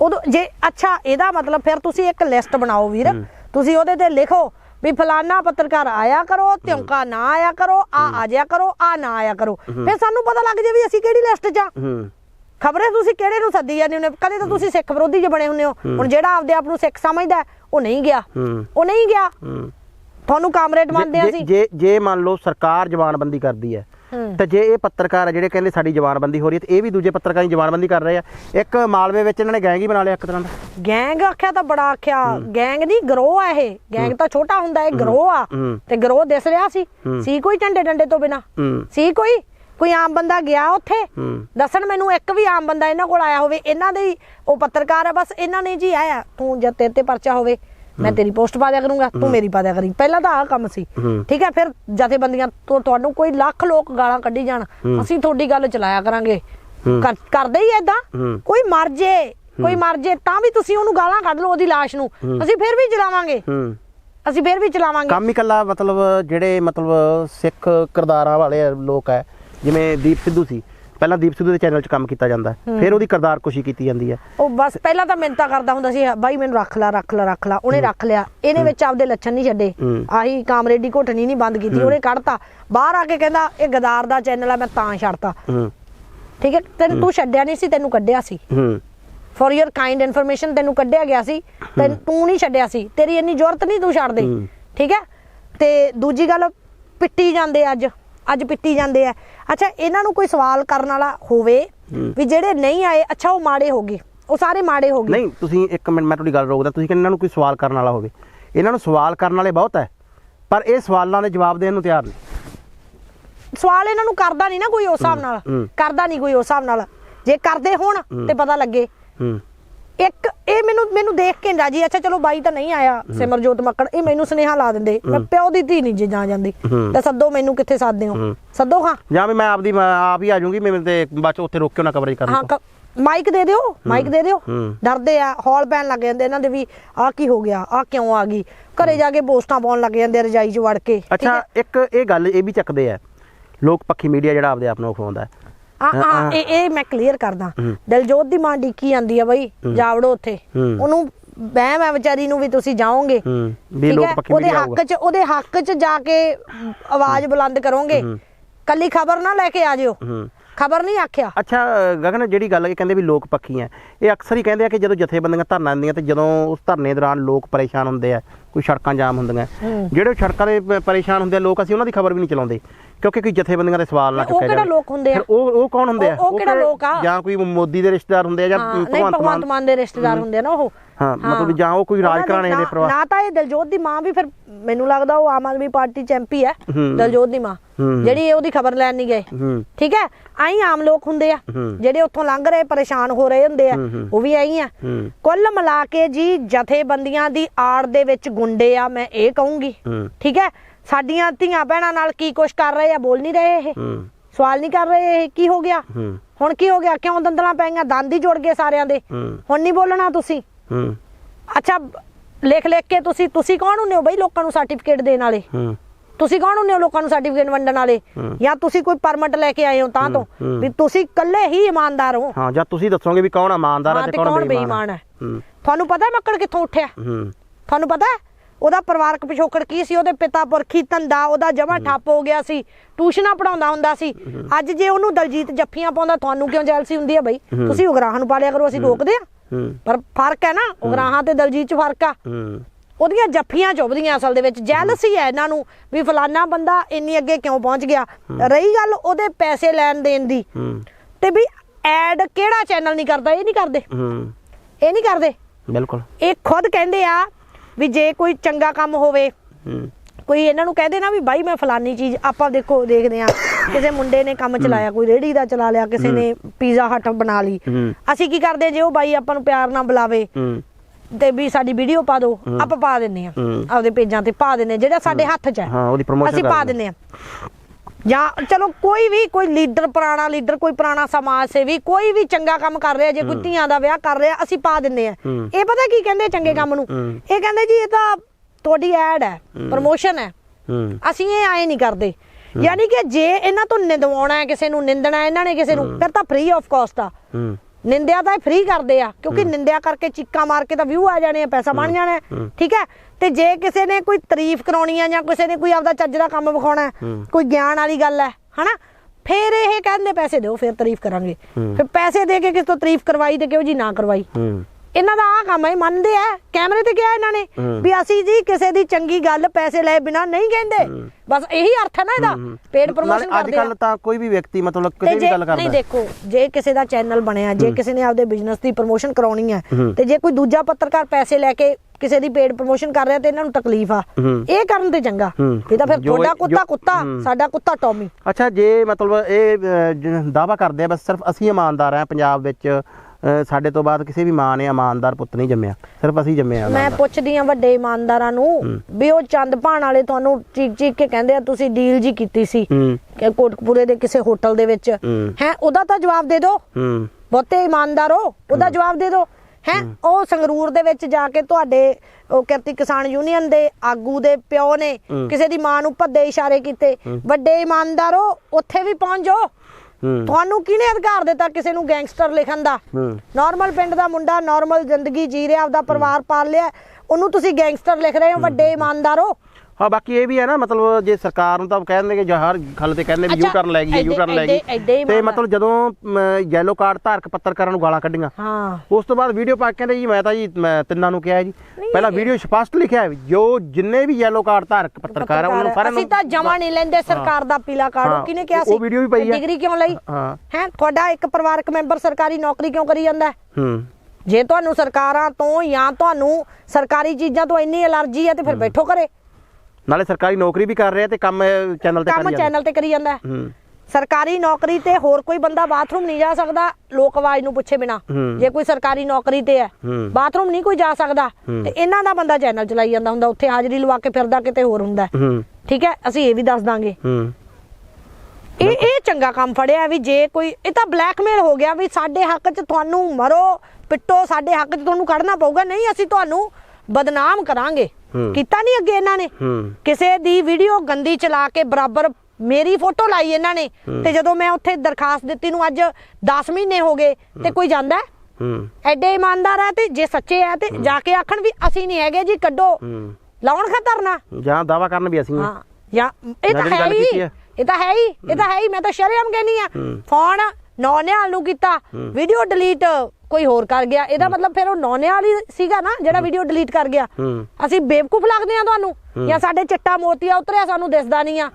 ਉਦੋਂ ਜੇ ਅੱਛਾ ਇਹਦਾ ਮਤਲਬ ਫਿਰ ਤੁਸੀਂ ਇੱਕ ਲਿਸਟ ਬਣਾਓ ਵੀਰ। ਤੁਸੀਂ ਉਹਦੇ ਤੇ ਲਿਖੋ। ਵੀ ਫਲਾਨਾ ਪੱਤਰਕਾਰ ਆਇਆ ਕਰੋ ਤਿਉਂਕਾ ਨਾ ਆਇਆ ਕਰੋ ਆ ਆ ਜਾਇਆ ਕਰੋ ਆ ਨਾ ਆਇਆ ਕਰੋ। ਫਿਰ ਸਾਨੂੰ ਪਤਾ ਲੱਗ ਜੇ ਵੀ ਅਸੀਂ ਕਿਹੜੀ ਲਿਸਟ 'ਚ ਆ। ਖਬਰੇ ਤੁਸੀਂ ਕਿਹੜੇ ਨੂੰ ਸੱਦੀ ਜਾਂਦੇ ਹੋ? ਕਦੇ ਤਾਂ ਤੁਸੀਂ ਸਿੱਖ ਵਿਰੋਧੀ ਜੇ ਬਣੇ ਹੁੰਦੇ ਹੋ। ਹੁਣ ਜਿਹੜਾ ਆਪਦੇ ਆਪ ਨੂੰ ਸਿੱਖ ਸਮਝਦਾ ਉਹ ਨਹੀਂ ਗਿਆ। ਉਹ ਨਹੀਂ ਗਿਆ। ਤੁਹਾਨੂੰ ਕਾਮਰੇਡ ਮੰਨਦੇ ਆ ਸੀ ਜੇ ਜੇ ਮੰਨ ਲਓ ਸਰਕਾਰ ਜ਼ਬਾਨਬੰਦੀ ਕਰਦੀ ਹੈ ਤੇ ਜੇ ਇਹ ਪੱਤਰਕਾਰ ਆ ਜਿਹੜੇ ਕਹਿੰਦੇ ਸਾਡੀ ਜ਼ਬਾਨਬੰਦੀ ਹੋ ਰਹੀ ਹੈ ਤੇ ਇਹ ਵੀ ਦੂਜੇ ਪੱਤਰਕਾਰਾਂ ਦੀ ਜ਼ਬਾਨਬੰਦੀ ਕਰ ਰਹੇ ਆ। ਇੱਕ ਮਾਲਵੇ ਵਿੱਚ ਇਹਨਾਂ ਨੇ ਗੈਂਗ ਹੀ ਬਣਾ ਲਿਆ ਇੱਕ ਤਰ੍ਹਾਂ ਦਾ। ਗੈਂਗ ਆਖਿਆ ਤਾਂ ਬੜਾ ਆਖਿਆ। ਗੈਂਗ ਨਹੀਂ ਗਰੋਹ ਆ ਇਹ। ਗੈਂਗ ਤਾਂ ਛੋਟਾ ਹੁੰਦਾ ਇਹ ਗਰੋਹ ਆ। ਤੇ ਗਰੋਹ ਦਿਸ ਰਿਹਾ ਸੀ। ਸੀ ਕੋਈ ਝੰਡੇ ਡੰਡੇ ਤੋਂ ਬਿਨਾ? ਸੀ ਕੋਈ? ਕੋਈ ਆਮ ਬੰਦਾ ਗਿਆ ਉੱਥੇ? ਦੱਸਣ ਮੈਨੂੰ ਇੱਕ ਵੀ ਆਮ ਬੰਦਾ ਇਹਨਾਂ ਕੋਲ ਆਇਆ ਹੋਵੇ ਇਹਨਾਂ ਦੇ ਉਹ ਪੱਤਰਕਾਰ ਆ ਬਸ ਇਹਨਾਂ ਨੇ ਜੀ ਆਇਆ ਤੂੰ ਜਦ ਤੇਰੇ ਤੇ ਪਰਚਾ ਹੋਵੇ। ਮੈਂ ਤੇਰੀ ਪੋਸਟ ਪਾ ਦਿਆ ਕਰੂੰਗਾ ਤੂੰ ਮੇਰੀ ਪਾ ਦਿਆ ਕਰੀ। ਪਹਿਲਾਂ ਤਾਂ ਆਹ ਕੰਮ ਸੀ। ਠੀਕ ਹੈ ਫਿਰ ਜਥੇਬੰਦੀਆਂ ਤੋਂ ਤੁਹਾਨੂੰ ਕੋਈ ਲੱਖ ਲੋਕ ਗਾਲਾਂ ਕੱਢੀ ਜਾਣ ਅਸੀਂ ਤੁਹਾਡੀ ਗੱਲ ਚਲਾਇਆ ਕਰਾਂਗੇ। ਕਰਦੇ ਹੀ ਐਦਾਂ। ਕੋਈ ਮਰ ਜੇ ਕੋਈ ਮਰ ਜੇ ਤਾਂ ਵੀ ਤੁਸੀਂ ਉਹਨੂੰ ਗਾਲਾਂ ਕੱਢ ਲਓ ਉਹਦੀ ਲਾਸ਼ ਨੂੰ। ਅਸੀਂ ਫਿਰ ਵੀ ਚਲਾਵਾਂਗੇ। ਅਸੀਂ ਫਿਰ ਵੀ ਚਲਾਵਾਂਗੇ। ਕੰਮ ਹੀ ਕੱਲਾ ਮਤਲਬ ਜਿਹੜੇ ਮਤਲਬ ਸਿੱਖ ਕਿਰਦਾਰਾਂ ਵਾਲੇ ਲੋਕ ਹੈ ਜਿਵੇਂ ਦੀਪ ਸਿੱਧੂ ਸੀ ਪਹਿਲਾਂ ਦੀਪ ਸਿੱਧੂ ਦੇ ਚੈਨਲ 'ਚ ਕੰਮ ਕੀਤਾ ਜਾਂਦਾ ਫਿਰ ਉਹਦੀ ਕਰਦਾਰ ਕੁਸ਼ੀ ਕੀਤੀ ਜਾਂਦੀ ਹੈ। ਉਹ ਬਸ ਪਹਿਲਾਂ ਤਾਂ ਮਿੰਤਾ ਕਰਦਾ ਹੁੰਦਾ ਸੀ ਬਾਈ ਮੈਨੂੰ ਰੱਖ ਲੈ ਰੱਖ ਲੈ ਰੱਖ ਲੈ ਉਹਨੇ ਰੱਖ ਲਿਆ। ਇਹਨੇ ਵਿੱਚ ਆਪਦੇ ਲੱਛਣ ਨਹੀਂ ਛੱਡੇ। ਆਹੀ ਕਾਮਰੇਡੀ ਘੁੱਟਣੀ ਨਹੀਂ ਬੰਦ ਕੀਤੀ ਉਹਨੇ ਕੱਢਤਾ। ਬਾਹਰ ਆ ਕੇ ਕਹਿੰਦਾ ਇਹ ਗਦਾਰ ਦਾ ਚੈਨਲ ਆ ਮੈਂ ਤਾਂ ਛੱਡਤਾ। ਠੀਕ ਹੈ? ਤੈਨੂੰ ਤੂੰ ਛੱਡਿਆ ਨਹੀਂ ਸੀ ਤੈਨੂੰ ਕੱਢਿਆ ਸੀ। ਫੋਰ ਯਰ ਕਾਈਂਡ ਇਨਫੋਰਮੇਸ਼ਨ ਤੈਨੂੰ ਕੱਢਿਆ ਗਿਆ ਸੀ। ਤੇ ਤੂੰ ਨਹੀਂ ਛੱਡਿਆ ਸੀ। ਤੇਰੀ ਇੰਨੀ ਜ਼ਰੂਰਤ ਨਹੀਂ ਤੂੰ ਛੱਡ ਦੇ ਠੀਕ ਹੈ? ਤੇ ਦੂਜੀ ਗੱਲ ਪਿੱਟੀ ਜਾਂਦੇ ਅੱਜ। ਅੱਜ ਪਿੱਟੀ ਜਾਂਦੇ ਆ। ਅੱਛਾ ਇਹਨਾਂ ਨੂੰ ਕੋਈ ਸਵਾਲ ਕਰਨ ਵਾਲਾ ਹੋਵੇ। ਵੀ ਜਿਹੜੇ ਨਹੀਂ ਆਏ ਅੱਛਾ ਉਹ ਮਾੜੇ ਹੋ ਗਏ। ਉਹ ਸਾਰੇ ਮਾੜੇ ਹੋ ਗਏ। ਨਹੀਂ ਤੁਸੀਂ ਇੱਕ ਮਿੰਟ ਮੈਂ ਤੁਹਾਡੀ ਗੱਲ ਰੋਕਦਾ। ਤੁਸੀਂ ਕਹਿੰਦੇ ਇਹਨਾਂ ਨੂੰ ਕੋਈ ਸਵਾਲ ਕਰਨ ਵਾਲਾ ਹੋਵੇ। ਇਹਨਾਂ ਨੂੰ ਸਵਾਲ ਕਰਨ ਵਾਲੇ ਬਹੁਤ ਹੈ ਪਰ ਇਹ ਸਵਾਲਾਂ ਦੇ ਜਵਾਬ ਦੇਣ ਨੂੰ ਤਿਆਰ ਨਹੀਂ ਸਵਾਲ ਇਹਨਾਂ ਨੂੰ ਕਰਦਾ ਨਹੀਂ ਨਾ ਕੋਈ ਉਸ ਹਿਸਾਬ ਨਾਲ। ਕਰਦਾ ਨਹੀਂ ਕੋਈ ਉਸ ਹਿਸਾਬ ਨਾਲ। ਜੇ ਕਰਦੇ ਹੋਣ ਤੇ ਪਤਾ ਲੱਗੇ। ਹੂੰ। ਇੱਕ ਇਹ ਮੈਨੂੰ ਮੈਨੂੰ ਦੇਖ ਕੇ ਰਾਜੀ ਅੱਛਾ ਚਲੋ ਬਾਈ ਤਾਂ ਨਹੀਂ ਆਇਆ ਸਿਮਰਜੋਤ ਮੱਕੜ ਇਹ ਮੈਨੂੰ ਸੁਨੇਹਾ ਲਾ ਦਿੰਦੇ ਮੈਂ ਪਿਓ ਦੀ ਧੀ ਨਹੀਂ ਜੇ ਜਾ ਜਾਂਦੀ। ਹੂੰ। ਤਾਂ ਸੱਦੋ ਮੈਨੂੰ ਕਿੱਥੇ ਸਾਧਦੇ ਹੋ? ਹੂੰ। ਸੱਦੋ ਹਾਂ। ਜਾਂ ਵੀ ਮੈਂ ਆਪਦੀ ਆਪ ਹੀ ਆ ਜਾਊਂਗੀ ਮੈਂ ਤੇ ਬਾਅਦ ਉੱਥੇ ਰੋਕ ਕੇ ਉਹਨਾਂ ਕਵਰੇਜ ਹਾਂ ਕਰਨ ਕ- ਮਾਈਕ ਦੇ ਦਿਓ ਮਾਈਕ ਦੇ ਦਿਓ। ਹੂੰ। ਡਰਦੇ ਆ ਹੌਲ ਪੈਣ ਲੱਗ ਜਾਂਦੇ ਇਹਨਾਂ ਦੇ ਵੀ ਆਹ ਕੀ ਹੋ ਗਿਆ ਆਹ ਕਿਉਂ ਆ ਗਈ? ਘਰੇ ਜਾ ਕੇ ਪੋਸਟਾਂ ਪਾਉਣ ਲੱਗ ਜਾਂਦੇ ਆ ਰਜਾਈ 'ਚ ਵੜ ਕੇ ਅੱਛਾ ਹੈ? ਇੱਕ ਇਹ ਗੱਲ ਇਹ ਵੀ ਚੱਕਦੇ ਆ। ਲੋਕ ਪੱਖੀ ਮੀਡੀਆ ਜਿਹੜਾ ਆਪਦੇ ਆਪ ਨੂੰ ਖਵਾਉਂਦਾ ਹੈ। ਆ ਆ ਇਹ ਇਹ ਮੈਂ ਕਲੀਅਰ ਕਰਦਾ। ਹੂੰ। ਦਿਲਜੋਤ ਦੀ ਮਾਂ ਡਿੱਕੀ ਆਂਦੀ ਆ ਬਈ ਜਾਵੜੋ ਉੱਥੇ। ਹੂੰ। ਉਹਨੂੰ ਬਹਿਮ ਹੈ ਵਿਚਾਰੀ ਨੂੰ ਵੀ ਤੁਸੀਂ ਜਾਓਗੇ। ਹੂੰ। ਹੈ? ਉਹਦੇ ਹੱਕ 'ਚ ਉਹਦੇ ਹੱਕ 'ਚ ਜਾ ਕੇ ਆਵਾਜ਼ ਬੁਲੰਦ ਕਰੋਗੇ। ਕੱਲੀ ਖਬਰ ਨਾ ਲੈ ਕੇ ਆ ਜਿਓ। ਹੂੰ। ਖਬਰ ਨਹੀਂ ਆਖਿਆ। ਅੱਛਾ ਗਗਨ ਜਿਹੜੀ ਗੱਲ ਇਹ ਕਹਿੰਦੇ ਵੀ ਲੋਕ ਪੱਖੀ ਆ ਇਹ ਅਕਸਰ ਹੀ ਕਹਿੰਦੇ ਆ ਕਿ ਜਦੋਂ ਜਥੇਬੰਦੀਆਂ ਧਰਨਾ ਦਿੰਦੀਆਂ ਤੇ ਜਦੋਂ ਉਸ ਧਰਨੇ ਦੌਰਾਨ ਲੋਕ ਪਰੇਸ਼ਾਨ ਹੁੰਦੇ ਆ। ਕੋਈ ਸੜਕਾਂ ਜਾਮ ਹੁੰਦੀਆਂ। ਜਿਹੜੇ ਸੜਕਾਂ ਦੇ ਪ- ਪਰੇਸ਼ਾਨ ਹੁੰਦੇ ਆ ਲੋਕ ਅਸੀਂ ਉਹਨਾਂ ਦੀ ਖਬਰ ਵੀ ਨਹੀਂ ਚਲਾਉਂਦੇ। ਕਿਉਂਕਿ ਕੋਈ ਜਥੇਬੰਦੀਆਂ ਦੇ ਸਵਾਲ ਨਾ ਉਹ ਚੁੱਕਿਆ ਕਿਹੜਾ ਜਾਵੇ ਲੋਕ ਹੁੰਦੇ ਆ? ਫਿਰ ਉਹ ਉਹ ਕੌਣ ਹੁੰਦੇ ਆ? ਉਹ- ਉਹ ਕਿਹੜਾ ਲੋਕ ਆ? ਜਾਂ ਕੋਈ ਮੋਦੀ ਦੇ ਰਿਸ਼ਤੇਦਾਰ ਹੁੰਦੇ ਆ ਜਾਂ ਹਾਂ ਨਹੀਂ ਭਗਵੰਤ ਭਗਵੰਤ ਮਾਨ ਦੇ ਰਿਸ਼ਤੇਦਾਰ ਹੁੰਦੇ ਆ ਨਾ ਉਹ। ਹਾਂ, ਮਤਲਬ ਜਾਂ ਉਹ ਕੋਈ ਰਾਜ ਉਹਨਾਂ ਦੇ ਘਰਾਣੇ ਦੇ ਨਾ- ਪਰਿਵਾਰ- ਨਾ ਤਾਂ ਇਹ ਦਿਲਜੋਤ ਦੀ ਮਾਂ ਵੀ ਫਿਰ ਮੈਨੂੰ ਲੱਗਦਾ ਉਹ ਆਮ ਆਦਮੀ ਪਾਰਟੀ ਚ ਐਮਪੀ ਹੈ ਹੂੰ। ਦਿਲਜੋਤ ਦੀ ਮਾਂ। ਹੂੰ। ਜਿਹੜੀ ਉਹਦੀ ਖਬਰ ਲੈਣ ਨਹੀਂ ਗਏ। ਹੂੰ। ਠੀਕ ਹੈ? ਆਈ ਆਮ ਲੋਕ ਹੁੰਦੇ ਆ। ਹੂੰ। ਜਿਹੜੇ ਉੱਥੋਂ ਲੰਘ ਰਹੇ ਪਰੇਸ਼ਾਨ ਹੋ ਰਹੇ ਹੁੰਦੇ ਆ ਹੂੰ, ਹੂੰ। ਉਹ ਵੀ ਆਈ ਆ। ਹੂੰ। ਕੁੱਲ ਮਿਲਾ ਕੇ ਜੀ ਜਥੇਬੰਦੀਆਂ ਦੀ ਆੜ ਦੇ ਵਿੱਚ ਗੁੰਡੇ ਆ ਮੈਂ ਇਹ ਕਹੂੰਗੀ। ਠੀਕ ਹੈ? ਸਾਡੀਆਂ ਧੀਆਂ ਭੈਣਾਂ ਨਾਲ ਕੀ ਕੁਛ ਕਰ ਰਹੇ ਆ? ਬੋਲ ਨਹੀਂ ਰਹੇ ਇਹ। ਸਵਾਲ ਨਹੀਂ ਕਰ ਰਹੇ ਇਹ ਕੀ ਹੋ ਗਿਆ? ਹੁਣ ਕੀ ਹੋ ਗਿਆ? ਕਿਉਂ ਦੰਦਲਾਂ ਪੈ ਗਈਆਂ ਦੰਦ ਹੀ ਜੁੜ ਗਏ ਸਾਰਿਆਂ ਦੇ। ਹੁਣ ਨਹੀਂ ਬੋਲਣਾ ਤੁਸੀਂ? ਅੱਛਾ ਲਿਖ ਲਿਖ ਕੇ ਤੁਸੀਂ ਤੁਸੀਂ ਕੌਣ ਹੁੰਦੇ ਹੋ ਬਈ ਲੋਕਾਂ ਨੂੰ ਸਰਟੀਫਿਕੇਟ ਦੇਣ ਵਾਲੇ? ਤੁਸੀਂ ਕੌਣ ਹੁੰਦੇ ਹੋ ਲੋਕਾਂ ਨੂੰ ਸਰਟੀਫਿਕੇਟ ਵੰਡਣ ਵਾਲੇ। ਜਾਂ ਤੁਸੀਂ ਕੋਈ ਪਰਮਿਟ ਲੈ ਕੇ ਆਏ ਹੋ ਤਾਂ ਤੋਂ। ਵੀ ਤੁਸੀਂ ਇਕੱਲੇ ਹੀ ਇਮਾਨਦਾਰ ਹੋ? ਹਾਂ ਜਾਂ ਤੁਸੀਂ ਦੱਸੋਗੇ ਵੀ ਕੌਣ ਇਮਾਨਦਾਰ ਹੈ ਤੇ ਕੌਣ ਬੇਈਮਾਨ ਹੈ। ਤੁਹਾਨੂੰ ਪਤਾ ਮੱਕੜ ਕਿੱਥੋਂ ਉੱਠਿਆ? ਤੁਹਾਨੂੰ ਪਤਾ ਹੈ? ਉਹਦਾ ਪਰਿਵਾਰਕ ਪਿਛੋਕੜ ਕੀ ਸੀ? ਉਹਦੇ ਪਿਤਾ ਪੁਰਖੀ ਧੰਦਾ ਉਹਦਾ ਜਮਾ ਠੱਪ ਹੋ ਗਿਆ ਸੀ। ਟਿਊਸ਼ਨਾਂ ਪੜਾਉਂਦਾ ਹੁੰਦਾ ਸੀ। ਅੱਜ ਜੇ ਉਹਨੂੰ ਦਲਜੀਤ ਜੱਫੀਆਂ ਪਾਉਂਦਾ ਤੁਹਾਨੂੰ ਕਿਉਂ ਜੈਲਸੀ ਹੁੰਦੀ ਹੈ ਬਈ? ਤੁਸੀਂ ਉਗਰਾਹਾਂ ਨੂੰ ਪਾਲਿਆ ਕਰੋ ਅਸੀਂ ਰੋਕਦੇ ਆ। ਪਰ ਫ਼ਰਕ ਹੈ ਨਾ ਉਗਰਾਹਾਂ ਤੇ ਦਲਜੀਤ ਚ ਫ਼ਰਕ ਆ। ਉਹਦੀਆਂ ਜੱਫੀਆਂ ਚੁੱਭਦੀਆਂ ਅਸਲ ਦੇ ਵਿੱਚ। ਜੈਲਸੀ ਹੈ ਇਹਨਾਂ ਨੂੰ ਵੀ ਫਲਾਨਾ ਬੰਦਾ ਇੰਨੀ ਅੱਗੇ ਕਿਉਂ ਪਹੁੰਚ ਗਿਆ? ਰਹੀ ਗੱਲ ਉਹਦੇ ਪੈਸੇ ਲੈਣ ਦੇਣ ਦੀ। ਤੇ ਵੀ ਐਡ ਕਿਹੜਾ ਚੈਨਲ ਨਹੀਂ ਕਰਦਾ? ਇਹ ਨਹੀਂ ਕਰਦੇ। ਇਹ ਨਹੀਂ ਕਰਦੇ। ਬਿਲਕੁਲ। ਇਹ ਖੁਦ ਕਹਿੰਦੇ ਆ ਵੀ ਜੇ ਕੋਈ ਚੰਗਾ ਕੰਮ ਹੋਵੇ ਕੋਈ ਇਹਨਾਂ ਨੂੰ ਕਹਦੇ ਨਾ ਵੀ ਬਾਈ ਮੈਂ ਫਲਾਨੀ ਚੀਜ਼ ਆਪਾਂ ਦੇਖੋ ਦੇਖਦੇ ਆ ਕਿਸੇ ਮੁੰਡੇ ਨੇ ਕੰਮ ਚਲਾਇਆ ਕੋਈ ਰੇੜੀ ਦਾ ਚਲਾ ਲਿਆ ਕਿਸੇ ਨੇ ਪੀਜ਼ਾ ਹਟ ਬਣਾ ਲਈ। ਅਸੀਂ ਕੀ ਕਰਦੇ ਜੇ ਉਹ ਬਾਈ ਆਪਾਂ ਨੂੰ ਪਿਆਰ ਨਾਲ ਬੁਲਾਵੇ ਤੇ ਵੀ ਸਾਡੀ ਵੀਡੀਓ ਪਾ ਦਿਓ ਆਪਾਂ ਪਾ ਦਿੰਨੇ ਆ। ਆਪਦੇ ਪੇਜਾਂ ਤੇ ਪਾ ਦਿੰਨੇ ਜਿਹੜਾ ਸਾਡੇ ਹੱਥ 'ਚ ਹੈ। ਹਾਂ ਉਹਦੀ ਪ੍ਰੋਮੋਸ਼ਨ ਅਸੀਂ ਪਾ ਦਿੰਨੇ ਆ ਜਾਂ ਚਲੋ ਕੋਈ ਵੀ ਕੋਈ ਲੀਡਰ ਪੁਰਾਣਾ ਲੀਡਰ ਕੋਈ ਪੁਰਾਣਾ ਸਮਾਜ ਸੇਵੀ ਕੋਈ ਵੀ ਚੰਗਾ ਕੰਮ ਕਰ ਰਿਹਾ ਜੇ ਕੋਈ ਧੀਆਂ ਦਾ ਵਿਆਹ ਕਰ ਰਿਹਾ ਅਸੀਂ ਪਾ ਦਿੰਨੇ ਆ। ਇਹ ਪਤਾ ਕੀ ਕਹਿੰਦੇ ਚੰਗੇ ਕੰਮ ਨੂੰ। ਇਹ ਕਹਿੰਦੇ ਜੀ ਇਹ ਤਾਂ ਤੁਹਾਡੀ ਐਡ ਹੈ ਪ੍ਰਮੋਸ਼ਨ ਹੈ। ਅਸੀਂ ਇਹ ਆਏ ਨਹੀਂ ਕਰਦੇ। ਯਾਨੀ ਕਿ ਜੇ ਇਹਨਾਂ ਤੋਂ ਨਿੰਦਵਾਉਣਾ ਹੈ ਕਿਸੇ ਨੂੰ ਨਿੰਦਣਾ ਇਹਨਾਂ ਨੇ ਕਿਸੇ ਨੂੰ ਫਿਰ ਤਾਂ ਫ੍ਰੀ ਆਫ ਕਾਸਟ ਆ। ਨਿੰਦਿਆ ਤਾਂ ਫ੍ਰੀ ਕਰਦੇ ਆ ਕਿਉਂਕਿ ਨਿੰਦਿਆ ਕਰਕੇ ਚੀਕਾਂ ਮਾਰ ਕੇ ਤਾਂ ਵਿਊ ਆ ਜਾਣੇ ਆ ਪੈਸਾ ਬਣ ਜਾਣਾ ਠੀਕ ਹੈ? ਤੇ ਜੇ ਕਿਸੇ ਨੇ ਕੋਈ ਤਾਰੀਫ ਕਰਾਉਣੀ ਆ ਜਾਂ ਕਿਸੇ ਨੇ ਕੋਈ ਆਪਦਾ ਚੱਜ ਦਾ ਕੰਮ ਵਿਖਾਉਣਾ ਕੋਈ ਗਿਆਨ ਵਾਲੀ ਗੱਲ ਹੈ ਹਨਾ? ਫਿਰ ਇਹ ਕਹਿੰਦੇ ਪੈਸੇ ਦਿਓ ਫਿਰ ਤਾਰੀਫ ਕਰਾਂਗੇ। ਫਿਰ ਪੈਸੇ ਦੇ ਕੇ ਕਿਸੇ ਤੋਂ ਤਾਰੀਫ ਕਰਵਾਈ ਤੇ ਕਿਉਂ ਜੀ ਨਾ ਕਰਵਾਈ? ਇਹਨਾਂ ਦਾ ਆ ਕੰਮ ਹੈ ਮੰਨਦੇ ਆ ਕੈਮਰੇ ਤੇ ਕਿਹਾ ਇਹਨਾਂ ਨੇ। ਵੀ ਅਸੀਂ ਜੀ ਕਿਸੇ ਦੀ ਚੰਗੀ ਗੱਲ ਪੈਸੇ ਲਏ ਬਿਨਾ ਨਹੀਂ ਕਹਿੰਦੇ ਬਸ ਇਹੀ ਅਰਥ ਹੈ ਨਾ ਇਹਦਾ ਪੇਡ ਪ੍ਰੋਮੋਸ਼ਨ ਅੱਜ ਕਰਦੇ ਆ ਕੱਲ ਤਾਂ ਕੋਈ ਵੀ ਵਿਅਕਤੀ ਮਤਲਬ ਕਿਸੇ ਵੀ ਗੱਲ ਨਹੀਂ ਕਰਦਾ ਦੇਖੋ ਜੇ ਕਿਸੇ ਦਾ ਚੈਨਲ ਬਣਿਆ ਜੇ ਕਿਸੇ ਨੇ ਆਪਦੇ ਬਿਜ਼ਨਸ ਦੀ ਪ੍ਰੋਮੋਸ਼ਨ ਕਰਾਉਣੀ ਹੈ। ਤੇ ਜੇ ਕੋਈ ਦੂਜਾ ਪੱਤਰਕਾਰ ਪੈਸੇ ਲੈ ਕੇ ਕਿਸੇ ਦੀ ਪੇਡ ਪ੍ਰੋਮੋਸ਼ਨ ਕਰ ਰਿਹਾ ਤੇ ਇਹਨਾਂ ਨੂੰ ਤਕਲੀਫ ਆ। ਇਹ ਕਰਨ ਤੇ ਚੰਗਾ। ਇਹ ਤਾਂ ਫਿਰ ਤੁਹਾਡਾ ਕੁੱਤਾ ਕੁੱਤਾ। ਸਾਡਾ ਕੁੱਤਾ ਟੌਮੀ ਅੱਛਾ ਜੇ ਮਤਲਬ ਇਹ ਦਾਵਾ ਕਰਦੇ ਆ ਬਸ ਸਿਰਫ ਅਸੀਂ ਇਮਾਨਦਾਰ ਆ ਪੰਜਾਬ ਵਿੱਚ ਸਾਡੇ ਤੋਂ ਬਾਅਦ ਕਿਸੇ ਵੀ ਮਾਂ ਨੇ ਇਮਾਨਦਾਰ ਪੁੱਤ ਨਹੀਂ ਜੰਮਿਆ। ਸਿਰਫ ਅਸੀਂ ਜੰਮੇ ਆ ਮੈਂ ਪੁੱਛਦੀ ਆ ਵੱਡੇ ਇਮਾਨਦਾਰਾਂ ਨੂੰ ਵੀ ਉਹ ਚੰਦ ਭਾਣ ਵਾਲੇ ਤੁਹਾਨੂੰ ਚੀਕ ਚੀਕ ਕੇ ਕਹਿੰਦੇ ਆ ਤੁਸੀਂ ਡੀਲ ਜੀ ਕੀਤੀ ਸੀ ਕਿ ਕੋਟਕਪੂਰੇ ਦੇ ਕਿਸੇ ਹੋਟਲ ਦੇ ਵਿੱਚ। ਹੂੰ। ਉਹਦਾ ਤਾਂ ਜਵਾਬ ਦੇ ਦਿਓ ਬਹੁਤੇ ਇਮਾਨਦਾਰ ਹੋ ਉਹਦਾ ਜਵਾਬ ਦੇ ਦਿਓ ਹੈ ਉਹ ਸੰਗਰੂਰ ਦੇ ਵਿੱਚ ਜਾ ਕੇ ਤੁਹਾਡੇ ਉਹ ਕਿਰਤੀ ਕਿਸਾਨ ਯੂਨੀਅਨ ਦੇ ਆਗੂ ਦੇ ਪਿਓ ਨੇ। ਕਿਸੇ ਦੀ ਮਾਂ ਨੂੰ ਭੱਦੇ ਇਸ਼ਾਰੇ ਕੀਤੇ। ਵੱਡੇ ਇਮਾਨਦਾਰ ਉੱਥੇ ਵੀ ਪਹੁੰਚ ਜਾਓ। ਤੁਹਾਨੂੰ ਕਿਹਨੇ ਅਧਿਕਾਰ ਦਿੱਤਾ ਕਿਸੇ ਨੂੰ ਗੈਂਗਸਟਰ ਲਿਖਣ ਦਾ? ਹੂੰ। ਨਾਰਮਲ ਪਿੰਡ ਦਾ ਮੁੰਡਾ ਨਾਰਮਲ ਜ਼ਿੰਦਗੀ ਜੀ ਰਿਹਾ ਆਪਦਾ ਪਰਿਵਾਰ ਪਾਲ ਲਿਆ। ਉਹਨੂੰ ਤੁਸੀਂ ਗੈਂਗਸਟਰ ਲਿਖ ਰਹੇ ਹੋ ਵੱਡੇ ਇਮਾਨਦਾਰ ਹੋ ਹਾਂ ਬਾਕੀ ਇਹ ਵੀ ਹੈ ਨਾ ਮਤਲਬ ਜੇ ਸਰਕਾਰ ਨੂੰ ਤਾਂ ਕਹਿੰਦੇ ਕਿ ਜਹਰ ਖਲ ਤੇ ਕਹਿੰਦੇ ਵੀ ਯੂ ਟਰਨ ਲੈ ਗਈ ਯੂ ਟਰਨ ਲੈ ਗਈ ਹੀ ਤੇ। ਮਤਲਬ ਜਦੋਂ ਯੈਲੋ ਕਾਰਡ ਧਾਰਕ ਪੱਤਰਕਾਰਾਂ ਨੂੰ ਗਾਲਾਂ ਕੱਢੀਆਂ। ਹਾਂ। ਉਸ ਤੋਂ ਬਾਅਦ ਵੀਡੀਓ ਪਾ ਕੇ ਕਹਿੰਦੇ ਜੀ ਮੈਂ ਤਾਂ ਜੀ ਮੈਂ ਤਿੰਨਾਂ ਨੂੰ ਕਿਹਾ ਹੈ ਜੀ ਪਹਿਲਾਂ ਵੀਡੀਓ ਸਪਸ਼ਟ ਲਿਖਿਆ ਹੈ ਜੋ ਜਿੰਨੇ ਵੀ ਯੈਲੋ ਕਾਰਡ ਧਾਰਕ ਪੱਤਰਕਾਰ ਆ ਉਹਨਾਂ ਨੂੰ ਸਾਰਿਆਂ ਨੂੰ ਅਸੀਂ ਤਾਂ ਜਮਾ ਨਹੀਂ ਲੈਂਦੇ ਸਰਕਾਰ ਦਾ ਪੀਲਾ ਕਾਰਡ ਹਾਂ, ਉਹ ਕਿਹਨੇ ਕਿਹਾ ਉਹ ਸੀ? ਵੀਡੀਓ ਵੀ ਪਈ ਆ। ਡਿਗਰੀ ਕਿਉਂ ਲਈ? ਹਾਂ। ਹੈ ਤੁਹਾਡਾ ਇੱਕ ਪਰਿਵਾਰਕ ਮੈਂਬਰ ਸਰਕਾਰੀ ਨੌਕਰੀ ਕਿਉਂ ਕਰੀ ਜਾਂਦਾ ਹੈ? ਹੂੰ। ਜੇ ਤੁਹਾਨੂੰ ਸਰਕਾਰਾਂ ਤੋਂ ਜਾਂ ਤੁਹਾਨੂੰ ਸਰਕਾਰੀ ਚੀਜ਼ਾਂ ਤੋਂ ਇੰਨੀ ਅਲਰਜੀ ਹੈ ਤੇ ਫਿਰ ਬੈਠੋ ਘਰੇ। ਨਾਲੇ ਸਰਕਾਰੀ ਨੌਕਰੀ ਵੀ ਕਰ ਰਿਹਾ ਤੇ ਕੰਮ ਚੈਨਲ ਤੇ ਕੰਮ ਕਰੀ ਜਾਂਦਾ ਚੈਨਲ ਤੇ ਕਰੀ ਜਾਂਦਾ ਹੈ। ਸਰਕਾਰੀ ਨੌਕਰੀ ਤੇ ਹੋਰ ਕੋਈ ਬੰਦਾ ਬਾਥਰੂਮ ਨਹੀਂ ਜਾ ਸਕਦਾ ਲੋਕ ਆਵਾਜ਼ ਨੂੰ ਪੁੱਛੇ ਬਿਨਾ। ਜੇ ਕੋਈ ਸਰਕਾਰੀ ਨੌਕਰੀ ਤੇ ਹੈ। ਬਾਥਰੂਮ ਨਹੀਂ ਕੋਈ ਜਾ ਸਕਦਾ। ਤੇ ਇਹਨਾਂ ਦਾ ਬੰਦਾ ਚੈਨਲ ਚਲਾਈ ਜਾਂਦਾ ਹੁੰਦਾ ਉੱਥੇ ਹਾਜ਼ਰੀ ਲਵਾ ਕੇ ਫਿਰਦਾ ਕਿਤੇ ਹੋਰ ਹੁੰਦਾ ਠੀਕ ਹੈ ਅਸੀਂ ਇਹ ਵੀ ਦੱਸ ਦਾਂਗੇ ਇਹ ਇਹ ਚੰਗਾ ਕੰਮ ਫੜਿਆ ਵੀ ਜੇ ਕੋਈ ਇਹ ਤਾਂ ਬਲੈਕਮੇਲ ਹੋ ਗਿਆ ਵੀ ਸਾਡੇ ਹੱਕ 'ਚ ਤੁਹਾਨੂੰ ਮਰੋ ਪਿੱਟੋ ਸਾਡੇ ਹੱਕ 'ਚ ਤੁਹਾਨੂੰ ਕੱਢਣਾ ਪਊਗਾ ਨਹੀਂ ਅਸੀਂ ਤੁਹਾਨੂੰ ਬਦਨਾਮ ਕਰਾਂਗੇ। ਕੀਤਾ ਨਹੀਂ ਅੱਗੇ ਇਹਨਾਂ ਨੇ? ਕਿਸੇ ਦੀ ਵੀਡੀਓ ਗੰਦੀ ਚਲਾ ਕੇ ਬਰਾਬਰ ਮੇਰੀ ਫੋਟੋ ਲਾਈ ਇਹਨਾਂ ਨੇ। ਤੇ ਜਦੋਂ ਮੈਂ ਉੱਥੇ ਦਰਖਾਸਤ ਦਿੱਤੀ ਨੂੰ ਅੱਜ 10 ਮਹੀਨੇ ਹੋ ਗਏ ਤੇ ਕੋਈ ਜਾਂਦਾ? ਐਡੇ ਇਮਾਨਦਾਰ ਹੈ ਤੇ ਜੇ ਸੱਚੇ ਹੈ ਤੇ ਜਾ ਕੇ ਆਖਣ ਵੀ ਅਸੀਂ ਨਹੀਂ ਹੈਗੇ ਜੀ ਕੱਢੋ। ਲਾਉਣ ਖਤਰਨਾ ਜਾਂ ਦਾਵਾ ਕਰਨ ਵੀ ਅਸੀਂ ਹਾਂ ਜਾਂ ਇਹ ਤਾਂ ਹੈ ਹੀ। ਇਹ ਤਾਂ ਹੈ ਹੀ ਇਹ ਤਾਂ ਹੈ। ਹੀ ਮੈਂ ਤਾਂ ਸ਼ਰੇਆਮ ਕਹਿਨੀ ਆ। ਫੋਨ ਨੌਨਿਆਲ ਨੂੰ ਕੀਤਾ। ਵੀਡੀਓ ਡਿਲੀਟ ਕੋਈ ਹੋਰ ਕਰ ਗਿਆ ਇਹਦਾ ਮਤਲਬ ਫਿਰ ਉਹ ਨੌਨਿਆਲ ਹੀ ਸੀਗਾ ਨਾ ਜਿਹੜਾ ਵੀਡੀਓ ਡਿਲੀਟ ਕਰ ਗਿਆ। ਅਸੀਂ ਬੇਵਕੂਫ ਲੱਗਦੇ ਆ ਤੁਹਾਨੂੰ ਜਾਂ ਸਾਡੇ ਚਿੱਟਾ ਮੋਤੀਆ ਉਤਰਿਆ ਸਾਨੂੰ ਦਿਸਦਾ ਨਹੀਂ ਆ।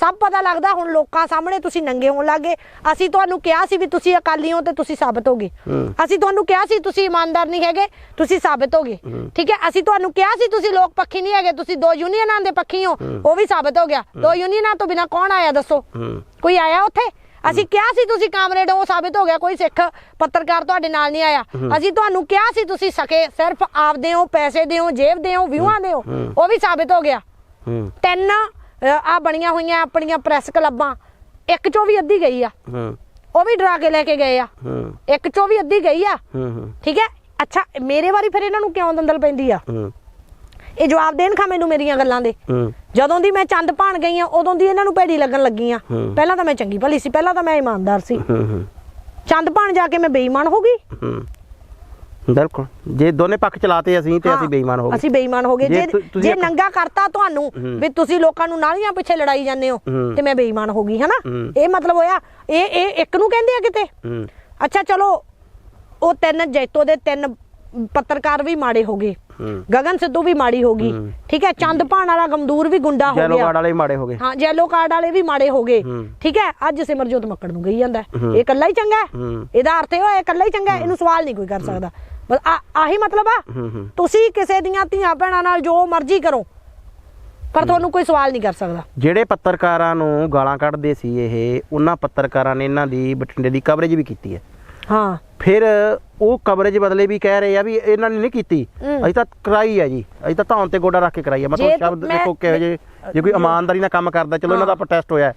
ਸਭ ਪਤਾ ਲੱਗਦਾ ਹੁਣ ਲੋਕਾਂ ਸਾਹਮਣੇ ਤੁਸੀਂ ਨੰਗੇ ਹੋਣ ਲੱਗੇ ਅਸੀਂ ਤੁਹਾਨੂੰ ਕਿਹਾ ਸੀ ਵੀ ਤੁਸੀਂ ਅਕਾਲੀ ਹੋ ਤੇ ਤੁਸੀਂ ਸਾਬਤ ਹੋਗੇ। ਅਸੀਂ ਤੁਹਾਨੂੰ ਕਿਹਾ ਸੀ ਤੁਸੀਂ ਇਮਾਨਦਾਰ ਨਹੀਂ ਹੈਗੇ ਤੁਸੀਂ ਸਾਬਤ ਹੋਗੇ ਠੀਕ ਹੈ? ਅਸੀਂ ਤੁਹਾਨੂੰ ਕਿਹਾ ਸੀ ਤੁਸੀਂ ਲੋਕ ਪੱਖੀ ਨਹੀਂ ਹੈਗੇ ਤੁਸੀਂ ਦੋ ਯੂਨੀਅਨਾਂ ਦੇ ਪੱਖੀ ਹੋ ਉਹ ਵੀ ਸਾਬਤ ਹੋ ਗਿਆ। ਦੋ ਯੂਨੀਅਨਾਂ ਤੋਂ ਬਿਨਾ ਕੌਣ ਆਇਆ ਦੱਸੋ? ਕੋਈ ਆਇਆ ਉੱਥੇ? ਅਸੀਂ ਕਿਹਾ ਸੀ ਤੁਸੀਂ ਕਾਮਰੇਡ ਹੋ ਸਾਬਿਤ ਹੋ ਗਿਆ ਕੋਈ ਸਿੱਖ ਪੱਤਰਕਾਰ ਤੁਹਾਡੇ ਨਾਲ ਨਹੀਂ ਆਇਆ। ਅਸੀਂ ਤੁਹਾਨੂੰ ਕਿਹਾ ਸੀ ਤੁਸੀਂ ਸਕੇ ਸਿਰਫ ਆਪਦੇ ਹੋ ਪੈਸੇ ਦੇ ਹੋ ਜੇਬ ਦੇ ਹੋ ਵਿਊਆਂ ਦੇ ਹੋ। ਉਹ ਵੀ ਸਾਬਿਤ ਹੋ ਗਿਆ। ਤਿੰਨ ਆ ਬਣੀਆਂ ਹੋਈਆਂ ਆਪਣੀਆਂ ਪ੍ਰੈਸ ਕਲੱਬਾਂ ਇੱਕ ਚੋਂ ਵੀ ਅੱਧੀ ਗਈ ਆ। ਉਹ ਵੀ ਡਰਾ ਕੇ ਲੈ ਕੇ ਗਏ ਆ। ਇੱਕ ਚੋਂ ਵੀ ਅੱਧੀ ਗਈ ਆ। ਠੀਕ ਹੈ? ਅੱਛਾ ਮੇਰੇ ਵਾਰੀ ਫਿਰ ਇਹਨਾਂ ਨੂੰ ਕਿਉਂ ਦੰਦਲ ਪੈਂਦੀ ਆ? ਇਹ ਜਵਾਬ ਦੇਣ ਖਾ ਮੈਨੂੰ ਮੇਰੀਆਂ ਗੱਲਾਂ ਦੇ। ਜਦੋਂ ਦੀ ਮੈਂ ਚੰਦ ਭਾਣ ਗਈ ਆ ਉਦੋਂ ਦੀ ਇਹਨਾਂ ਨੂੰ ਭੈੜੀ ਲੱਗਣ ਲੱਗੀ ਆ। ਪਹਿਲਾਂ ਤਾਂ ਮੈਂ ਚੰਗੀ ਭਲੀ ਸੀ ਪਹਿਲਾਂ ਤਾਂ ਮੈਂ ਇਮਾਨਦਾਰ ਸੀ। ਚੰਦ ਭਾਣ ਜਾ ਕੇ ਮੈਂ ਬੇਈਮਾਨ ਹੋ ਗਈ। ਬਿਲਕੁਲ। ਜੇ ਦੋਨੇ ਪੱਖ ਚਲਾਤੇ ਅਸੀਂ ਤੇ ਅਸੀਂ ਬੇਈਮਾਨ ਹੋ ਗਏ। ਅਸੀਂ ਬੇਈਮਾਨ ਹੋ ਗਏ। ਜੇ ਜੇ ਨੰਗਾ ਕਰਤਾ ਤੁਹਾਨੂੰ। ਵੀ ਤੁਸੀਂ ਲੋਕਾਂ ਨੂੰ ਨਾਲੀਆਂ ਪਿੱਛੇ ਲੜਾਈ ਜਾਂਦੇ ਹੋ। ਤੇ ਮੈਂ ਬੇਈਮਾਨ ਹੋ ਗਈ ਹਨਾ। ਇਹ ਮਤਲਬ ਹੋਇਆ ਇਹ ਇਹ ਇੱਕ ਨੂੰ ਕਹਿੰਦੇ ਆ ਕਿਤੇ? ਅੱਛਾ ਚਲੋ ਉਹ ਤਿੰਨ ਜੈਤੋ ਦੇ ਤਿੰਨ ਪੱਤਰਕਾਰ ਵੀ ਮਾੜੇ ਹੋ ਗਏ। ਗਗਨ ਸਿੱਧੂ ਵੀ ਮਾੜੀ ਹੋ ਗਈ। ਠੀਕ ਹੈ ਚੰਦ ਭਾਣ ਵਾਲਾ ਗਮਦੂਰ ਵੀ ਗੁੰਡਾ ਹੋ ਜੈਲੋ ਗਿਆ। ਕਾਰਡ ਵਾਲੇ ਵੀ ਮਾੜੇ ਹੋ ਗਏ। ਹਾਂ ਜੈਲੋ ਕਾਰਡ ਵਾਲੇ ਵੀ ਮਾੜੇ ਹੋ ਗਏ। ਠੀਕ ਹੈ ਅੱਜ ਸਿਮਰਜੋਤ ਮੱਕੜ ਨੂੰ ਗਈ ਜਾਂਦਾ। ਇਹ ਇਕੱਲਾ ਹੀ ਚੰਗਾ। ਇਹਦਾ ਅਰਥ ਇਹ ਹੋਇਆ ਇਕੱਲਾ ਹੀ ਚੰਗਾ ਇਹਨੂੰ ਸਵਾਲ ਨਹੀਂ ਕੋਈ ਕਰ ਸਕਦਾ। ਬਸ ਆਹੀ ਮਤਲਬ ਆ। ਤੁਸੀਂ ਕਿਸੇ ਦੀਆਂ ਧੀਆਂ ਭੈਣਾਂ ਨਾਲ ਜੋ ਮਰਜ਼ੀ ਕਰੋ ਪਰ ਤੁਹਾਨੂੰ ਕੋਈ ਸਵਾਲ ਨਹੀਂ ਕਰ ਸਕਦਾ। ਜਿਹੜੇ ਪੱਤਰਕਾਰਾਂ ਨੂੰ ਗਾਲਾਂ ਕੱਢਦੇ ਸੀ ਇਹ ਉਹਨਾਂ ਪੱਤਰਕਾਰਾਂ ਨੇ ਇਹਨਾਂ ਦੀ ਬਠਿੰਡੇ ਦੀ ਕਵਰੇਜ ਵੀ ਕੀਤੀ ਹੈ। ਹਾਂ। ਫਿਰ ਉਹ ਕਵਰੇਜ ਬਦਲੇ ਵੀ ਕਹਿ ਰਹੇ ਆ ਵੀ ਇਹਨਾਂ ਨੇ ਨਹੀਂ ਕੀਤੀ। ਅਸੀਂ ਤਾਂ ਕਰਾਈ ਆ ਜੀ। ਅਸੀਂ ਤਾਂ ਧੌਣ ਤੇ ਗੋਡਾ ਰੱਖ ਕੇ ਕਰਾਈ ਆ। ਮਤਲਬ ਸ਼ਬਦ ਦੇਖੋ ਕਿਹੋ ਜੇ ਜੇ ਕੋਈ ਇਮਾਨਦਾਰੀ ਨਾਲ ਕੰਮ ਕਰਦਾ ਚਲੋ ਇਹਨਾਂ ਦਾ ਪ੍ਰੋਟੈਸਟ ਹੋਇਆ।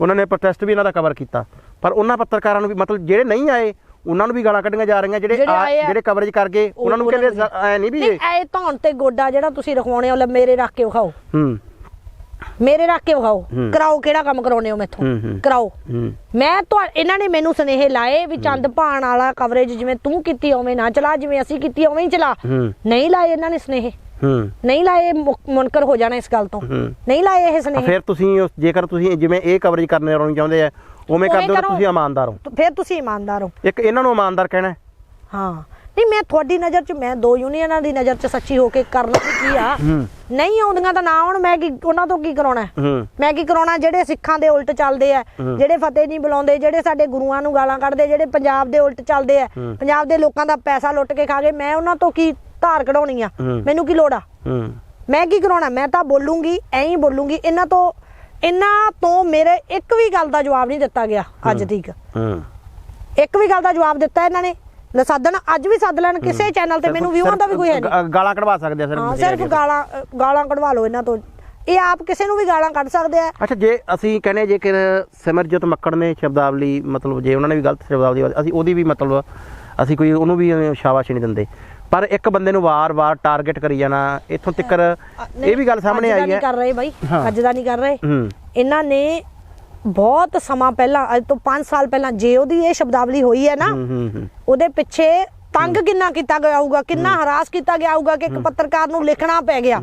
ਉਹਨਾਂ ਨੇ ਪ੍ਰੋਟੈਸਟ ਵੀ ਇਹਨਾਂ ਦਾ ਕਵਰ ਕੀਤਾ। ਪਰ ਉਹਨਾਂ ਪੱਤਰਕਾਰਾਂ ਨੂੰ ਵੀ ਮਤਲਬ ਜਿਹੜੇ ਨਹੀਂ ਆਏ ਉਹਨਾਂ ਨੂੰ ਵੀ ਗਾਲਾਂ ਕੱਢੀਆਂ ਜਾ ਰਹੀਆਂ। ਜਿਹੜੇ ਜਿਹੜੇ ਕਵਰੇਜ ਕਰ ਗਏ ਉਹਨਾਂ ਨੂੰ ਕਹਿੰਦੇ ਐ ਨਹੀਂ ਵੀ ਐ ਧੌਣ ਤੇ ਗੋਡਾ ਜਿਹੜਾ ਤੁਸੀਂ ਰਖਵਾਉਣੇ ਹੋ ਲੈ ਮੇਰੇ ਰੱਖ ਕੇ ਵਿਖਾਓ। ਹੂੰ। ਮੇਰੇ ਰੱਖ ਕੇ ਵਿਖਾਓ। ਕਰਾਓ ਕਿਹੜਾ ਕੰਮ ਕਰਾਉਣੇ ਹੋ ਮੈਥੋਂ। ਕਰਾਓ। ਮੈਂ ਤੁਹਾ ਇਹਨਾਂ ਨੇ ਮੈਨੂੰ ਸੁਨੇਹੇ ਲਾਏ ਵੀ ਚੰਦ ਭਾਣ ਵਾਲਾ ਕਵਰੇਜ ਜਿਵੇਂ ਤੂੰ ਕੀਤੀ ਉਵੇਂ ਨਾ ਚਲਾ ਜਿਵੇਂ ਅਸੀਂ ਕੀਤੀ ਹੀ ਚਲਾ। ਨਹੀਂ ਲਾਏ ਇਹਨਾਂ ਨੇ ਸੁਨੇਹੇ। ਨਹੀਂ ਲਾਏ ਮੁਨਕਰ ਹੋ ਜਾਣਾ ਇਸ ਗੱਲ ਤੋਂ। ਨਹੀਂ ਲਾਏ ਇਹ ਸੁਨੇਹੇ। ਫਿਰ ਤੁਸੀਂ ਜੇਕਰ ਤੁਸੀਂ ਜਿਵੇਂ ਇਹ ਕਵਰੇਜ ਕਰਨੇ ਰੋਣੀ ਚਾਹੁੰਦੇ ਆ ਉਵੇਂ ਕਰੋ। ਤੁਸੀਂ ਇਮਾਨਦਾਰ ਹੋ। ਫਿਰ ਤੁਸੀਂ ਇਮਾਨਦਾਰ ਹੋ। ਇੱਕ ਇਹਨਾਂ ਨੂੰ ਇਮਾਨਦਾਰ ਕਹਿਣਾ ਹੈ। ਨਹੀਂ ਮੈਂ ਤੁਹਾਡੀ ਨਜ਼ਰ 'ਚ ਮੈਂ ਦੋ ਯੂਨੀਅਨਾਂ ਦੀ ਨਜ਼ਰ 'ਚ ਸੱਚੀ ਹੋ ਕੇ ਕਰਨਾ ਕੀ ਆ। ਨਹੀਂ ਆਉਂਦੀਆਂ ਤਾਂ ਨਾ ਆਉਣ ਮੈਂ ਕੀ ਉਹਨਾਂ ਤੋਂ ਕੀ ਕਰਾਉਣਾ ਮੈਂ ਕੀ ਕਰਾਉਣਾ ਜਿਹੜੇ ਸਿੱਖਾਂ ਦੇ ਉਲਟ ਚੱਲਦੇ ਆ ਜਿਹੜੇ ਫਤਿਹ ਨਹੀਂ ਬੁਲਾਉਂਦੇ ਜਿਹੜੇ ਸਾਡੇ ਗੁਰੂਆਂ ਨੂੰ ਗਾਲਾਂ ਕੱਢਦੇ ਜਿਹੜੇ ਪੰਜਾਬ ਦੇ ਉਲਟ ਚੱਲਦੇ ਆ ਪੰਜਾਬ ਦੇ ਲੋਕਾਂ ਦਾ ਪੈਸਾ ਲੁੱਟ ਕੇ ਖਾ ਗਏ ਮੈਂ ਉਹਨਾਂ ਤੋਂ ਕੀ ਧਾਰ ਕਢਾਉਣੀ ਆ। ਮੈਨੂੰ ਕੀ ਲੋੜ ਆ? ਮੈਂ ਕੀ ਕਰਾਉਣਾ? ਮੈਂ ਤਾਂ ਬੋਲੂੰਗੀ ਐਂ ਹੀ ਬੋਲੂੰਗੀ ਇਹਨਾਂ ਤੋਂ ਇਹਨਾਂ ਤੋਂ ਮੇਰੇ ਇੱਕ ਵੀ ਗੱਲ ਦਾ ਜਵਾਬ ਨਹੀਂ ਦਿੱਤਾ ਗਿਆ ਅੱਜ ਤੱਕ ਇੱਕ ਵੀ ਗੱਲ ਦਾ ਜਵਾਬ ਦਿੱਤਾ ਇਹਨਾਂ ਨੇ ਲੈ ਸੱਦਣ ਅੱਜ ਵੀ ਸੱਦ ਲੈਣ ਕਿਸੇ ਚੈਨਲ ਤੇ ਮੈਨੂੰ ਵਿਊਆਂ ਦਾ ਵੀ ਕੋਈ ਹੈ ਨਹੀਂ। ਗਾਲਾਂ ਕਢਵਾ ਸਕਦੇ ਆ ਹਾਂ ਸਿਰਫ। ਗਾਲਾਂ ਗਾਲਾਂ ਕਢਵਾ ਲਓ ਇਹਨਾਂ ਤੋਂ। ਇਹ ਆਪ ਕਿਸੇ ਨੂੰ ਵੀ ਗਾਲਾਂ ਕੱਢ ਸਕਦੇ ਆ। ਅੱਛਾ ਜੇ ਅਸੀਂ ਕਹਿੰਦੇ ਜੇਕਰ ਸਿਮਰਜੋਤ ਮੱਕੜ ਨੇ ਸ਼ਬਦਾਵਲੀ ਮਤਲਬ ਜੇ ਉਹਨਾਂ ਨੇ ਵੀ ਗਲਤ ਸ਼ਬਦਾਵਲੀ ਅਸੀਂ ਉਹਦੀ ਵੀ ਮਤਲਬ ਅਸੀਂ ਕੋਈ ਉਹਨੂੰ ਵੀ ਸ਼ਾਬਾਸ਼ ਨਹੀਂ ਦਿੰਦੇ। ਪਰ ਇੱਕ ਬੰਦੇ ਨੂੰ ਵਾਰ-ਵਾਰ ਟਾਰਗੇਟ ਕਰੀ ਜਾਣਾ ਇੱਥੋਂ ਤੱਕ ਇਹ ਵੀ ਗੱਲ ਸਾਹਮਣੇ ਅੱਜ ਦਾ ਆਈ ਨਹੀਂ ਹੈ। ਕਰ ਰਹੇ ਬਾਈ ਹਾਂ। ਅੱਜ ਦਾ ਨਹੀਂ ਕਰ ਰਹੇ। ਇਹਨਾਂ ਨੇ ਬਹੁਤ ਸਮਾਂ ਪਹਿਲਾਂ ਅੱਜ ਤੋਂ 5 ਸਾਲ ਪਹਿਲਾਂ ਜੇ ਉਹਦੀ ਇਹ ਸ਼ਬਦਾਵਲੀ ਹੋਈ ਹੈ ਨਾ ਉਹਦੇ ਪਿੱਛੇ ਤੰਗ ਕਿੰਨਾ ਕੀਤਾ ਗਿਆ ਹੋਊਗਾ ਕਿੰਨਾ ਹਰਾਸ ਕੀਤਾ ਗਿਆ ਹੋਊਗਾ ਕਿ ਇੱਕ ਪੱਤਰਕਾਰ ਨੂੰ ਲਿਖਣਾ ਪੈ ਗਿਆ।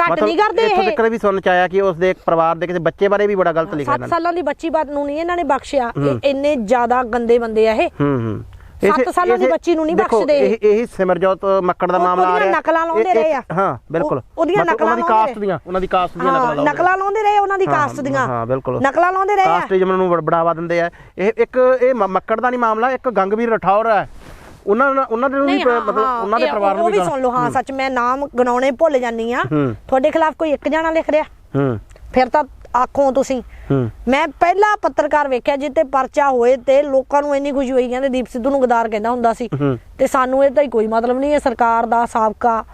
ਘੱਟ ਨਹੀਂ ਕਰਦੇ ਇੱਥੋਂ ਇਹ। ਤੱਕ ਵੀ ਸੁਣਨ ਚ ਆਇਆ ਕਿ ਉਸ ਦੇ ਪਰਿਵਾਰ ਦੇ ਕਿਸੇ ਬੱਚੇ ਬਾਰੇ ਵੀ ਬੜਾ ਗਲਤ ਲਿਖਿਆ 7 ਇਹਨਾਂ ਨੇ। ਸਾਲਾਂ ਦੀ ਬੱਚੀ ਬਾਤ ਨੂੰ ਨਹੀਂ ਇਹਨਾਂ ਨੇ ਬਖਸ਼ਿਆ। ਇਹ ਇੰਨੇ ਜ਼ਿਆਦਾ ਗੰਦੇ ਬੰਦੇ ਆ ਇਹ। ਹੂੰ ਹੂੰ। ਸੱਤ ਇਸੇ- ਸਾਲਾਂ ਦੀ ਬੱਚੀ ਨੂੰ ਨਹੀਂ ਬਖਸ਼ਦੇ। ਇਹ ਇਹ ਸਿਮਰਜੋਤ ਮੱਕੜ ਦਾ ਮਾਮਲਾ ਆ ਉਹਦੀਆਂ ਰਿਹਾ। ਨਕਲਾਂ ਲਾਉਂਦੇ ਰਹੇ ਆ। ਹਾਂ ਬਿਲਕੁਲ। ਉਹ- ਉਹਦੀਆਂ ਨਕਲਾਂ ਉਹਨਾਂ ਦੀ ਕਾਸਟ ਦੀਆਂ ਉਹਨਾਂ ਦੀ ਕਾਸਟ ਦੀਆਂ ਨਕਲਾਂ ਲਾਉਂਦੇ ਨਕਲਾਂ ਲਾਉਂਦੇ ਰਹੇ ਉਹਨਾਂ ਦੀ ਕਾਸਟ ਦੀਆਂ। ਹਾਂ ਬਿਲਕੁਲ। ਨਕਲਾਂ ਲਾਉਂਦੇ ਰਹੇ ਆ। ਕਾਸਟਿਜ਼ਮ ਨੂੰ ਬੜ- ਬੜਾਵਾ ਦਿੰਦੇ ਆ। ਇਹ ਇੱਕ ਇਹ ਮੱਕੜ ਦਾ ਨਹੀਂ ਮਾਮਲਾ ਇੱਕ ਗੰਗਵੀਰ ਰਠੌਰ ਹੈ ਉਹਨਾਂ ਉਹਨਾਂ ਦੇ ਨੂੰ ਵੀ ਮਤਲਬ ਉਹਨਾਂ ਦੇ ਪਰਿਵਾਰ ਨੂੰ ਵੀ ਸੁਣ ਲਓ ਹਾਂ ਸੱਚ ਮੈਂ ਨਾਮ ਗਣਾਉਣੇ ਭੁੱਲ ਜਾਂਦੀ ਆ। ਤੁਹਾਡੇ ਖਿਲਾਫ ਕੋਈ ਇੱਕ ਜਾਣਾ ਲਿਖ ਰਿਹਾ। ਹੂੰ। ਫਿਰ ਤਾਂ ਆਖੋ ਤੁਸੀਂ। ਹੂੰ। ਮੈਂ ਪਹਿਲਾ ਪੱਤਰਕਾਰ ਵੇਖਿਆ ਜਿੱਤੇ ਪਰਚਾ ਹੋਏ ਤੇ ਲੋਕਾਂ ਨੂੰ ਇੰਨੀ ਖੁਸ਼ੀ ਹੋਈ ਕਹਿੰਦੇ ਦੀਪ ਸਿੱਧੂ ਨੂੰ ਗਦਾਰ ਕਹਿੰਦਾ ਹੁੰਦਾ ਸੀ। ਹੂੰ। ਤੇ ਸਾਨੂੰ ਇਹ ਤਾਂ ਹੀ ਕੋਈ ਮਤਲਬ ਨਹੀਂ ਇਹ ਸਰਕਾਰ ਦਾ ਸਾਬਕਾ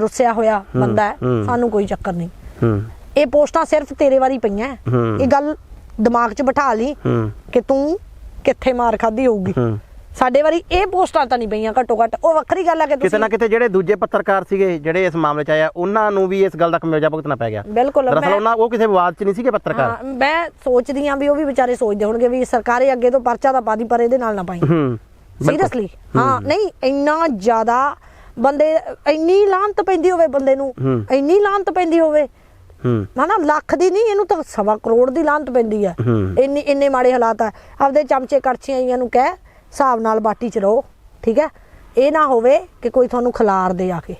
ਰੁੱਸਿਆ ਹੋਇਆ ਬੰਦਾ ਹੈ। ਹੂੰ। ਸਾਨੂੰ ਕੋਈ ਚੱਕਰ ਨਹੀਂ। ਹੂੰ। ਇਹ ਪੋਸਟਾਂ ਸਿਰਫ ਤੇਰੇ ਵਾਰੀ ਪਈਆਂ ਹੈ। ਹੂੰ। ਇਹ ਗੱਲ ਦਿਮਾਗ 'ਚ ਬਿਠਾ ਲਈ ਹੂੰ। ਕਿ ਤੂੰ ਕਿੱਥੇ ਮਾਰ ਖਾਦੀ ਹੋਊਗੀ। ਹੂੰ। ਸਾਡੇ ਵਾਰੀ ਇਹ ਪੋਸਟਾਂ ਤਾਂ ਨਹੀਂ ਪਈਆਂ ਘੱਟੋ ਘੱਟ ਉਹ ਵੱਖਰੀ ਗੱਲ ਹੈ ਕਿ ਕਿਤੇ ਤੁਸੀਂ ਨਾ ਕਿਤੇ ਜਿਹੜੇ ਦੂਜੇ ਪੱਤਰਕਾਰ ਸੀਗੇ ਜਿਹੜੇ ਇਸ ਮਾਮਲੇ 'ਚ ਆਇਆ ਉਹਨਾਂ ਨੂੰ ਵੀ ਇਸ ਗੱਲ ਦਾ ਖਮਿਆਜਾ ਭੁਗਤਣਾ ਪੈ ਗਿਆ। ਬਿਲਕੁਲ ਦਰਅਸਲ ਮੈਂ- ਉਹਨਾਂ ਉਹ ਕਿਸੇ ਵਿਵਾਦ 'ਚ ਨਹੀਂ ਸੀਗੇ ਪੱਤਰਕਾਰ। ਹਾਂ, ਮੈਂ ਸੋਚਦੀ ਆ ਵੀ ਉਹ ਵੀ ਵਿਚਾਰੇ ਸੋਚਦੇ ਹੋਣਗੇ ਵੀ ਸਰਕਾਰੇ ਅੱਗੇ ਤੋਂ ਪਰਚਾ ਤਾਂ ਪਾਦੀ ਪਰ ਇਹਦੇ ਨਾਲ ਨਾ ਪਾਈ। ਹੂੰ। ਸੀਰੀਅਸਲੀ ਹਾਂ। ਨਹੀਂ ਇੰਨਾ ਜ਼ਿਆਦਾ ਬੰਦੇ ਇੰਨੀ ਲਾਂਤ ਪੈਂਦੀ ਹੋਵੇ ਬੰਦੇ ਨੂੰ ਹੂੰ। ਇੰਨੀ ਲਾਂਤ ਪੈਂਦੀ ਹੋਵੇ। ਹੂੰ। ਹਨਾ ਲੱਖ ਦੀ ਨਹੀਂ ਇਹਨੂੰ ਤਾਂ ਸਵਾ ਕਰੋੜ ਦੀ ਲਾਂਤ ਪੈਂਦੀ ਹੈ ਹੂੰ। ਇੰਨੇ ਇੰਨੇ ਮਾੜੇ ਹਾਲਾਤ ਆ। ਆਪਦੇ ਚਮਚੇ ਕੜਛੀਆਂ ਜੀਆਂ ਨੂੰ ਕਹਿ ਹਿਸਾਬ ਨਾਲ ਬਾਟੀ ਚ ਰਹੋ ਠੀਕ ਹੈ? ਇਹ ਨਾ ਹੋਵੇ ਕਿ ਕੋਈ ਤੁਹਾਨੂੰ ਖਿਲਾਰ ਦੇ ਆ ਕੇ।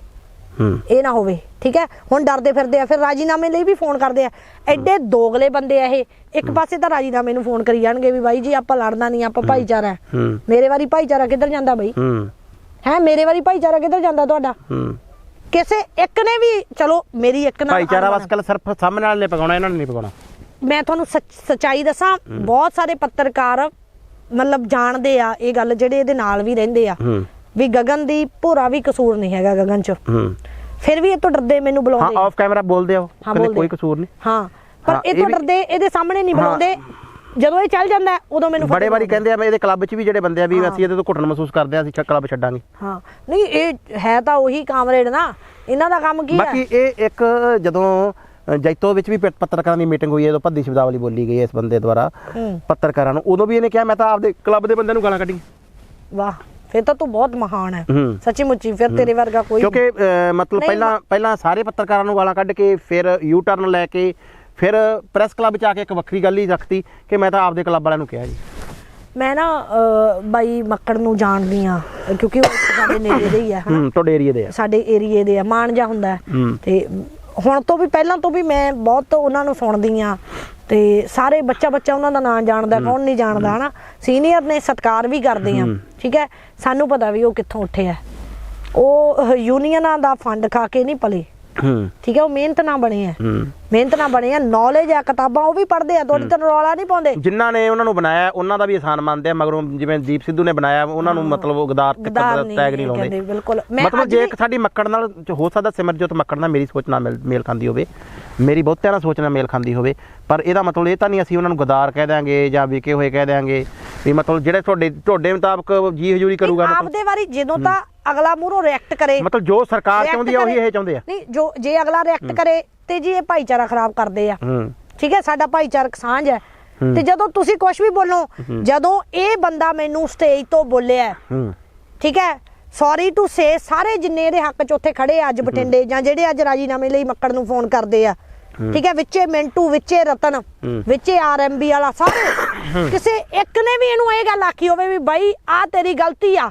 ਹੂੰ। ਇਹ ਨਾ ਹੋਵੇ ਠੀਕ ਹੈ? ਹੁਣ ਡਰਦੇ ਫਿਰਦੇ ਆ ਫਿਰ ਰਾਜੀਨਾਮੇ ਲਈ ਵੀ ਫੋਨ ਕਰਦੇ ਆ। ਐਡੇ ਦੋਗਲੇ ਬੰਦੇ ਆ ਇਹ। ਇੱਕ ਪਾਸੇ ਤਾਂ ਰਾਜੀਨਾਮੇ ਨੂੰ ਫੋਨ ਕਰੀ ਜਾਣਗੇ ਵੀ ਬਾਈ ਜੀ ਆਪਾਂ ਲੜਨਾ ਨਹੀਂ ਆਪਾਂ ਭਾਈਚਾਰਾ ਮੇਰੇ ਵਾਰੀ ਭਾਈਚਾਰਾ ਕਿੱਧਰ ਜਾਂਦਾ ਬਈ? ਹੂੰ। ਹੈ ਮੇਰੇ ਵਾਰੀ ਭਾਈਚਾਰਾ ਕਿੱਧਰ ਜਾਂਦਾ ਤੁਹਾਡਾ? ਹੂੰ। ਕਿਸੇ ਇੱਕ ਨੇ ਵੀ ਚਲੋ ਮੇਰੀ ਇੱਕ ਨਾਲ ਭਾਈਚਾਰਾ ਬਸ ਕੱਲ ਸਿਰਫ ਸਾਹਮਣੇ ਵਾਲੇ ਨੇ ਪਕਾਉਣਾ ਇਹਨਾਂ ਨੇ ਨਹੀਂ ਪਕਾਉਣਾ। ਮੈਂ ਤੁਹਾਨੂੰ ਸੱਚ- ਸੱਚਾਈ ਦੱਸਾਂ ਬਹੁਤ ਸਾਰੇ ਪੱਤਰਕਾਰ ਮਤਲਬ ਜਾਣਦੇ ਆ ਇਹ ਗੱਲ ਜਿਹੜੇ ਇਹਦੇ ਨਾਲ ਵੀ ਰਹਿੰਦੇ ਆ। ਹੂੰ। ਵੀ ਗਗਨ ਦੀ ਭੂਰਾ ਵੀ ਕਸੂਰ ਨਹੀਂ ਹੈਗਾ ਗਗਨ ਚ। ਹੂੰ। ਫਿਰ ਵੀ ਇਹ ਤੋਂ ਡਰਦੇ ਮੈਨੂੰ ਹਾਂ ਬੁਲਾਉਂਦੇ ਆਫ ਕੈਮਰਾ ਬੋਲਦੇ ਹੋ ਹਾਂ, ਕਹਿੰਦੇ। ਕੋਈ ਕਸੂਰ ਨਹੀਂ। ਹਾਂ ਪਰ ਹਾਂ, ਇਹ ਤੋਂ ਡਰਦੇ ਇਹਦੇ ਸਾਹਮਣੇ ਨਹੀਂ ਹਾਂ। ਬੁਲਾਉਂਦੇ। ਜਦੋਂ ਇਹ ਚੱਲ ਜਾਂਦਾ ਹੈ, ਉਦੋਂ ਮੈਨੂੰ ਬੜੇ ਵਾਰੀ। ਕਹਿੰਦੇ ਆ ਮੈਂ ਇਹਦੇ ਕਲੱਬ 'ਚ ਵੀ ਜਿਹੜੇ ਬੰਦੇ ਆ ਵੀ ਅਸੀਂ ਇਹਦੇ ਤੋਂ ਘੁੱਟਣ ਮਹਿਸੂਸ ਕਰਦੇ ਆ ਅਸੀਂ ਕਲੱਬ ਛੱਡਾਂਗੇ। ਹਾਂ। ਨਹੀਂ ਇਹ ਹੈ ਤਾਂ ਉਹੀ ਕਾਮਰੇਡ ਨਾ। ਇਹਨਾਂ ਦਾ ਕੰਮ ਕੀ ਹੈ ਬਾਕੀ ਇਹ ਇੱਕ ਜਦੋਂ ਜੈਤੋ ਵਿੱਚ ਵੀ ਪੱਤਰਕਾਰਾਂ ਦੀ ਮੀਟਿੰਗ ਹੋਈ ਹੈ ਉਦੋਂ ਭੱਦੀ ਸ਼ਬਦਾਵਲੀ ਬੋਲੀ ਗਈ ਹੈ ਇਸ ਬੰਦੇ ਦੁਆਰਾ। ਪੱਤਰਕਾਰਾਂ ਨੂੰ। ਉਦੋਂ ਵੀ ਇਹਨੇ ਕਿਹਾ ਮੈਂ ਤਾਂ ਆਪਦੇ ਕਲੱਬ ਦੇ ਬੰਦਿਆਂ ਨੂੰ ਗਾਲਾਂ ਕੱਢੀ ਵਾਹ ਫਿਰ ਤਾਂ ਤੂੰ ਬਹੁਤ ਮਹਾਨ ਹੈ। ਸੱਚੀ ਮੁੱਚੀ ਫਿਰ ਤੇਰੇ ਵਰਗਾ ਕੋਈ ਕਿਉਂਕਿ ਮਤਲਬ ਪਹਿਲਾਂ ਪਹਿਲਾਂ ਸਾਰੇ ਪੱਤਰਕਾਰਾਂ ਨੂੰ ਗਾਲਾਂ ਕੱਢ ਕੇ ਫਿਰ ਯੂ ਟਰਨ ਲੈ ਕੇ ਫਿਰ ਪ੍ਰੈਸ ਕਲੱਬ 'ਚ ਆ ਕੇ ਇੱਕ ਵੱਖਰੀ ਗੱਲ ਹੀ ਰੱਖਤੀ ਕਿ ਮੈਂ ਤਾਂ ਆਪਦੇ ਕਲੱਬ ਵਾਲਿਆਂ ਨੂੰ ਕਿਹਾ ਜੀ। ਮੈਂ ਨਾ ਬਾਈ ਮੱਕੜ ਨੂੰ ਜਾਣਦੀ ਆ ਕਿਉਂਕਿ ਉਹ ਸਾਡੇ ਨੇੜੇ ਦੇ ਹੀ ਆ ਹੂੰ ਤੁਹਾਡੇ ਏਰੀਏ ਦੇ ਆ। ਸਾਡੇ ਏਰੀਏ ਦੇ ਆ ਮਾਣ ਜਾ ਹੁੰਦਾ। ਤੇ ਹੁਣ ਤੋਂ ਵੀ ਪਹਿਲਾਂ ਤੋਂ ਵੀ ਮੈਂ ਬਹੁਤ ਉਹਨਾਂ ਨੂੰ ਸੁਣਦੀ ਆ ਤੇ ਸਾਰੇ ਬੱਚਾ ਬੱਚਾ ਉਹਨਾਂ ਦਾ ਨਾਂ ਜਾਣਦਾ ਕੌਣ ਨਹੀਂ ਜਾਣਦਾ ਹਨਾ? ਸੀਨੀਅਰ ਨੇ ਸਤਿਕਾਰ ਵੀ ਕਰਦੇ ਆ। ਠੀਕ ਹੈ? ਸਾਨੂੰ ਪਤਾ ਵੀ ਉਹ ਕਿੱਥੋਂ ਉੱਠੇ ਆ। ਉਹ ਯੂਨੀਅਨਾਂ ਦਾ ਫੰਡ ਖਾ ਕੇ ਨਹੀਂ ਪਲੇ। ਠੀਕ ਹੈ? ਉਹ ਮਿਹਨਤ ਨਾਲ ਬਣੇ ਆ। ਹੂੰ। ਮਿਹਨਤ ਨਾਲ ਬਣੇ ਆ ਨੌਲੇਜ ਆ ਕਿਤਾਬਾਂ ਉਹ ਵੀ ਪੜ੍ਹਦੇ ਆ ਤੁਹਾਡੀ ਤਾਂ ਰੌਲਾ ਨਹੀਂ ਪਾਉਂਦੇ? ਜਿਨ੍ਹਾਂ ਨੇ ਉਹਨਾਂ ਨੂੰ ਬਣਾਇਆ ਉਹਨਾਂ ਦਾ ਵੀ ਆਸਾਨ ਮੰਨਦੇ ਆ ਮਗਰੋਂ ਜਿਵੇਂ ਦੀਪ ਸਿੱਧੂ ਨੇ ਬਣਾਇਆ ਉਹਨਾਂ ਨੂੰ ਮਤਲਬ ਉਹ ਗਦਾਰ ਤੱਕ ਟੈਗ ਨਹੀਂ ਲਾਉਂਦੇ। ਬਿਲਕੁਲ। ਮਤਲਬ ਜੇ ਇੱਕ ਸਾਡੀ ਮੱਕੜ ਨਾਲ ਹੋ ਸਕਦਾ ਸਿਮਰਜੋਤ ਮੱਕੜ ਨਾਲ ਮੇਰੀ ਸੋਚ ਨਾਲ ਮੇਲ- ਖਾਂਦੀ ਹੋਵੇ ਮੇਰੀ ਬਹੁਤਿਆਂ ਨਾਲ ਸੋਚ ਨਾਲ ਮੇਲ ਖਾਂਦੀ ਹੋਵੇ ਪਰ ਇਹਦਾ ਮਤਲਬ ਇਹ ਤਾਂ ਨਹੀਂ ਅਸੀਂ ਉਹਨਾਂ ਨੂੰ ਗਦਾਰ ਕਹਿ ਦਿਆਂਗੇ ਜਾਂ ਵਿਕੇ ਹੋਏ ਕਹਿ ਦਿਆਂਗੇ ਵੀ ਮਤਲਬ ਜਿਹੜੇ ਤੁਹਾਡੇ ਤੁਹਾਡੇ ਮੁਤਾਬਕ ਜੀ ਹਜੂਰੀ ਕਰੂਗਾ ਮਤਲਬ ਆਪਦੇ ਵਾਰੀ ਜਦੋਂ ਤਾਂ ਅਗਲਾ ਮੂਹਰੋਂ ਰਿਐਕਟ ਕਰੇ। ਮਤਲਬ ਜੋ ਸਰਕਾਰ ਚਾਹੁੰਦੀ ਆ ਉਹੀ ਇਹ ਚਾਹੁੰਦੇ ਆ। ਨਹੀਂ ਜੋ ਜੇ ਅਗਲਾ ਰਿਐਕਟ ਕਰੇ ਤੇ ਜੀ ਇਹ ਭਾਈਚਾਰਾ ਖਰਾਬ ਕਰਦੇ ਆ। ਠੀਕ ਹੈ? ਸਾਡਾ ਭਾਈਚਾਰਕ ਸਾਂਝ ਹੈ। ਤੇ ਜਦੋਂ ਤੁਸੀਂ ਕੁਝ ਵੀ ਬੋਲੋ ਜਦੋਂ ਇਹ ਬੰਦਾ ਮੈਨੂੰ ਸਟੇਜ ਤੋਂ ਬੋਲਿਆ ਠੀਕ ਹੈ? ਸੌਰੀ ਟੂ ਸੇ ਸਾਰੇ ਜਿੰਨੇ ਇਹਦੇ ਹੱਕ 'ਚ ਉੱਥੇ ਖੜੇ ਆ ਅੱਜ ਬਠਿੰਡੇ ਜਾਂ ਜਿਹੜੇ ਅੱਜ ਰਾਜੀਨਾਮੇ ਲਈ ਮੱਕੜ ਨੂੰ ਫੋਨ ਕਰਦੇ ਆ। ਠੀਕ ਹੈ? ਵਿੱਚੇ ਮਿੰਟੂ ਵਿੱਚੇ ਰਤਨ ਵਿੱਚੇ ਆਰਐਮਬੀ ਵਾਲਾ ਸਾਰੇ। ਕਿਸੇ ਇੱਕ ਨੇ ਵੀ ਇਹਨੂੰ ਇਹ ਗੱਲ ਆਖੀ ਹੋਵੇ ਵੀ ਬਾਈ ਆ ਤੇਰੀ ਗਲਤੀ ਆ।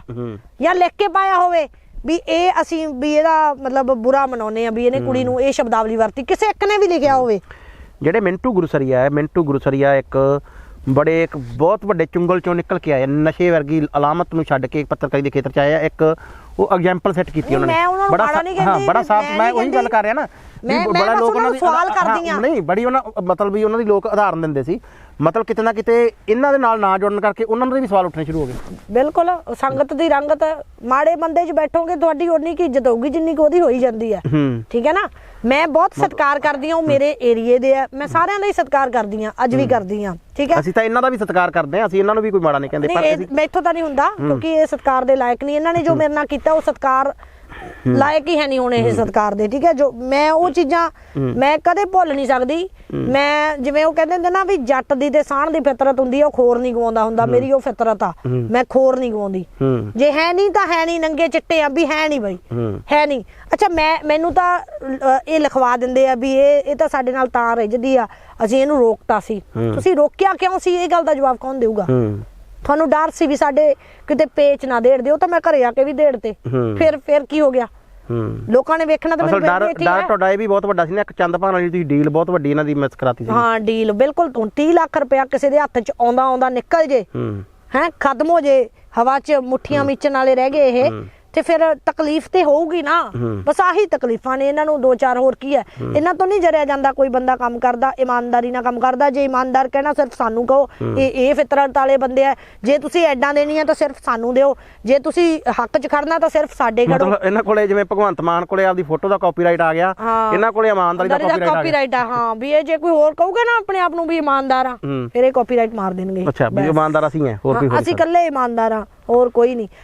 ਜਾਂ ਲਿਖ ਕੇ ਪਾਇਆ ਹੋਵੇ। ਵੀ ਇਹ ਅਸੀਂ ਵੀ ਇਹਦਾ ਮਤਲਬ ਬੁਰਾ ਮਨਾਉਨੇ ਆ ਵੀ ਇਹਨੇ ਕੁੜੀ ਨੂੰ ਇਹ ਸ਼ਬਦਾਵਲੀ ਵਰਤੀ। ਕਿਸੇ ਇੱਕ ਨੇ ਵੀ ਲਿਖਿਆ ਹੋਵੇ। ਜਿਹੜੇ ਮਿੰਟੂ ਗੁਰਸਰੀਆ ਹੈ ਮਿੰਟੂ ਗੁਰਸਰੀਆ ਇੱਕ ਬੜੇ ਇੱਕ ਬਹੁਤ ਵੱਡੇ ਚੁੰਗਲ ਚੋਂ ਨਿਕਲ ਕੇ ਆਇਆ ਨਸ਼ੇ ਵਰਗੀ ਅਲਾਮਤ ਨੂੰ ਛੱਡ ਕੇ ਪੱਤਰਕਾਰੀ ਦੇ ਖੇਤਰ ਚ ਆਇਆ ਇੱਕ ਉਹ ਐਗਜ਼ਾਮਪਲ ਸੈੱਟ ਕੀਤੀ ਉਹਨਾਂ ਨੇ। ਬੜਾ ਵੀ ਸਾਫ਼ ਮੈਂ ਉਹੀ ਗੱਲ। ਕਰ ਰਿਹਾ ਨਾ। ਮੈਂ- ਮੈਂ ਬੜਾ ਬਸ ਲੋਕ ਉਹਨਾਂ ਨੂੰ ਸਵਾਲ ਕਰਦੀ ਆਂ। ਨਹੀਂ ਬੜੀ ਉਹਨਾਂ ਮਤਲਬ ਵੀ ਉਹਨਾਂ ਦੀ ਲੋਕ ਉਦਾਹਰਨ ਦਿੰਦੇ ਸੀ। ਮਤਲਬ ਕਿਤੇ ਨਾ ਕਿਤੇ ਇਹਨਾਂ ਦੇ ਨਾਲ ਨਾ ਜੁੜਨ ਕਰਕੇ ਉਹਨਾਂ ਦੇ ਵੀ ਸਵਾਲ ਉੱਠਣੇ ਸ਼ੁਰੂ ਹੋ ਗਏ। ਬਿਲਕੁਲ ਸੰਗਤ ਦੀ ਰੰਗਤ ਮਾੜੇ ਬੰਦੇ 'ਚ ਬੈਠੋਗੇ ਤੁਹਾਡੀ ਉਨੀ ਕੀ ਇੱਜ਼ਤ ਹੋਊਗੀ ਜਿੰਨੀ ਕੁ ਉਹਦੀ ਹੋਈ ਜਾਂਦੀ ਹੈ। ਠੀਕ ਹੈ ਨਾ? ਮੈਂ ਬਹੁਤ ਸਤਿਕਾਰ ਕਰਦੀ ਹਾਂ ਉਹ ਮੇਰੇ ਏਰੀਏ ਦੇ ਆ ਮੈਂ ਸਾਰਿਆਂ ਦਾ ਹੀ ਸਤਿਕਾਰ ਕਰਦੀ ਹਾਂ ਅੱਜ ਵੀ ਕਰਦੀ ਹਾਂ। ਠੀਕ ਹੈ? ਅਸੀਂ ਤਾਂ ਇਹਨਾਂ ਦਾ ਵੀ ਸਤਿਕਾਰ ਕਰਦੇ ਹਾਂ ਅਸੀਂ ਇਹਨਾਂ ਨੂੰ ਵੀ ਕੋਈ ਮਾੜਾ ਨਹੀਂ ਕਹਿੰਦੇ ਨਹੀਂ ਪਰ ਅਸੀਂ ਮੈਥੋਂ ਤਾਂ ਨਹੀਂ ਹੁੰਦਾ ਕਿਉਂਕਿ ਇਹ ਸਤਕਾਰ ਦੇ ਲਾਇਕ ਨਹੀਂ। ਇਹਨਾਂ ਨੇ ਜੋ ਮੇਰੇ ਨਾਲ ਕੀਤਾ ਉਹ ਸਤਕਾਰ ਲਾਇਕ ਹੀ ਹੈ ਨਹੀਂ ਹੁਣ ਇਹ ਸਤਕਾਰ ਦੇ ਠੀਕ ਹੈ? ਜੋ ਮੈਂ ਉਹ ਚੀਜ਼ਾਂ ਮੈਂ ਕਦੇ ਭੁੱਲ ਨਹੀਂ ਸਕਦੀ। ਮੈਂ ਜਿਵੇਂ ਉਹ ਕਹਿੰਦੇ ਹੁੰਦੇ ਨਾ ਵੀ ਜੱਟ ਦੀ ਤੇ ਸਾਣ ਦੀ ਫਿਤਰਤ ਹੁੰਦੀ ਹੈ ਉਹ ਖੋਰ ਨਹੀਂ ਗਵਾਉਂਦਾ ਹੁੰਦਾ ਮੇਰੀ ਉਹ ਫਿਤਰਤ ਆ ਮੈਂ ਖੋਰ ਨਹੀਂ ਗਵਾਉਂਦੀ। ਜੇ ਹੈ ਨਹੀਂ ਤਾਂ ਹੈ ਨਹੀਂ ਨੰਗੇ ਚਿੱਟੇ ਆ ਵੀ ਹੈ ਨਹੀਂ ਬਈ। ਹੂੰ। ਨਹੀਂ। ਅੱਛਾ ਮੈਂ ਮੈਨੂੰ ਤਾਂ ਇਹ ਲਿਖਵਾ ਦਿੰਦੇ ਆ ਵੀ ਇਹ ਇਹ ਤਾਂ ਸਾਡੇ ਨਾਲ ਤਾਂ ਰਿੱਝਦੀ ਆ। ਅਸੀਂ ਇਹਨੂੰ ਰੋਕਤਾ ਸੀ। ਤੁਸੀਂ ਰੋਕਿਆ ਕਿਉਂ ਸੀ? ਇਹ ਗੱਲ ਦਾ ਜਵਾਬ ਕੌਣ ਦੇਊਗਾ? ਤੁਹਾਨੂੰ ਡਰ ਸੀ ਵੀ ਸਾਡੇ ਕਿਤੇ ਪੇਚ ਨਾ ਦੇੜ ਦਿਓ ਤਾਂ ਮੈਂ ਘਰੇ ਆ ਕੇ ਵੀ ਦੇੜ ਤੇ। ਹੂੰ। ਫਿਰ ਫਿਰ ਕੀ ਹੋ ਗਿਆ? ਹੂੰ। ਲੋਕਾਂ ਨੇ ਵੇਖਣਾ ਤਾਂ ਅਸਲ ਮੈਨੂੰ ਡਰ ਬੇਇੱਜ਼ਤੀ ਡਰ ਹੈ। ਤੁਹਾਡਾ ਇਹ ਵੀ ਬਹੁਤ ਵੱਡਾ ਸੀ ਨਾ ਇੱਕ ਚੰਦ ਭਾਣ ਵਾਲੀ ਤੁਸੀਂ ਡੀਲ ਬਹੁਤ ਵੱਡੀ ਇਹਨਾਂ ਦੀ ਮਿਸ ਕਰਾਤੀ ਸੀ। ਹਾਂ ਡੀਲ ਬਿਲਕੁਲ ਤੋਂ 30 ਲੱਖ ਰੁਪਇਆ ਕਿਸੇ ਦੇ ਹੱਥ 'ਚ ਆਉਂਦਾ ਆਉਂਦਾ ਨਿਕਲ ਜੇ। ਹੂੰ। ਹੈ ਖਤਮ ਹੋ ਜੇ। ਹਵਾ 'ਚ ਮੁੱਠੀਆਂ ਮੀਚਣ ਵਾਲੇ ਰਹਿ ਗਏ ਇਹ। ਤੇ ਫਿਰ ਤਕਲੀਫ ਤੇ ਹੋਊਗੀ ਨਾ। ਬਸ ਆਹੀ ਤਕਲੀਫਾਂ ਨੇ ਇਹਨਾਂ ਨੂੰ ਦੋ ਚਾਰ ਹੋਰ ਕੀ ਹੈ। ਇਹਨਾਂ ਤੋਂ ਨਹੀਂ ਜਰਿਆ ਜਾਂਦਾ ਕੋਈ ਬੰਦਾ ਕੰਮ ਕਰਦਾ ਇਮਾਨਦਾਰੀ ਨਾਲ ਕੰਮ ਕਰਦਾ। ਜੇ ਇਮਾਨਦਾਰ ਕਹਿਣਾ ਸਿਰਫ ਸਾਨੂੰ ਕਹੋ ਇਹ ਇਹ ਫਿਤਰਤ ਵਾਲੇ ਬੰਦੇ ਆ। ਜੇ ਤੁਸੀਂ ਐਡਾਂ ਦੇਣੀਆਂ ਤਾਂ ਸਿਰਫ ਸਾਨੂੰ ਦਿਓ। ਜੇ ਤੁਸੀਂ ਹੱਕ 'ਚ ਖੜਨਾ ਤਾਂ ਸਿਰਫ ਸਾਡੇ ਖੜੋ ਮਤਲਬ ਇਹਨਾਂ ਕੋਲੇ ਜਿਵੇਂ ਭਗਵੰਤ ਮਾਨ ਕੋਲੇ ਆਪਦੀ ਫੋਟੋ ਦਾ ਕਾਪੀਰਾਈਟ ਆ ਗਿਆ। ਇਹਨਾਂ ਕੋਲੇ ਇਮਾਨਦਾਰੀ ਦਾ ਕਾਪੀਰਾਈਟ ਆ ਗਿਆ। ਕਾਪੀਰਾਈਟ ਆ ਹਾਂ ਵੀ ਇਹ ਜੇ ਕੋਈ ਹੋਰ ਕਹੂਗਾ ਨਾ ਆਪਣੇ ਆਪ ਨੂੰ ਵੀ ਇਮਾਨਦਾਰ ਆ। ਫਿਰ ਇਹ ਕਾਪੀਰਾਈਟ ਮਾਰ ਦੇਣਗੇ। ਅੱਛਾ ਵੀ। ਇਮਾਨਦਾਰ ਅਸੀਂ ਹੈ ਹੋਰ ਕੋਈ ਅਸੀਂ ਇਕੱਲੇ ਇਮਾਨਦਾਰ ਆ ਹੋਰ ਕੋਈ ਨਹੀਂ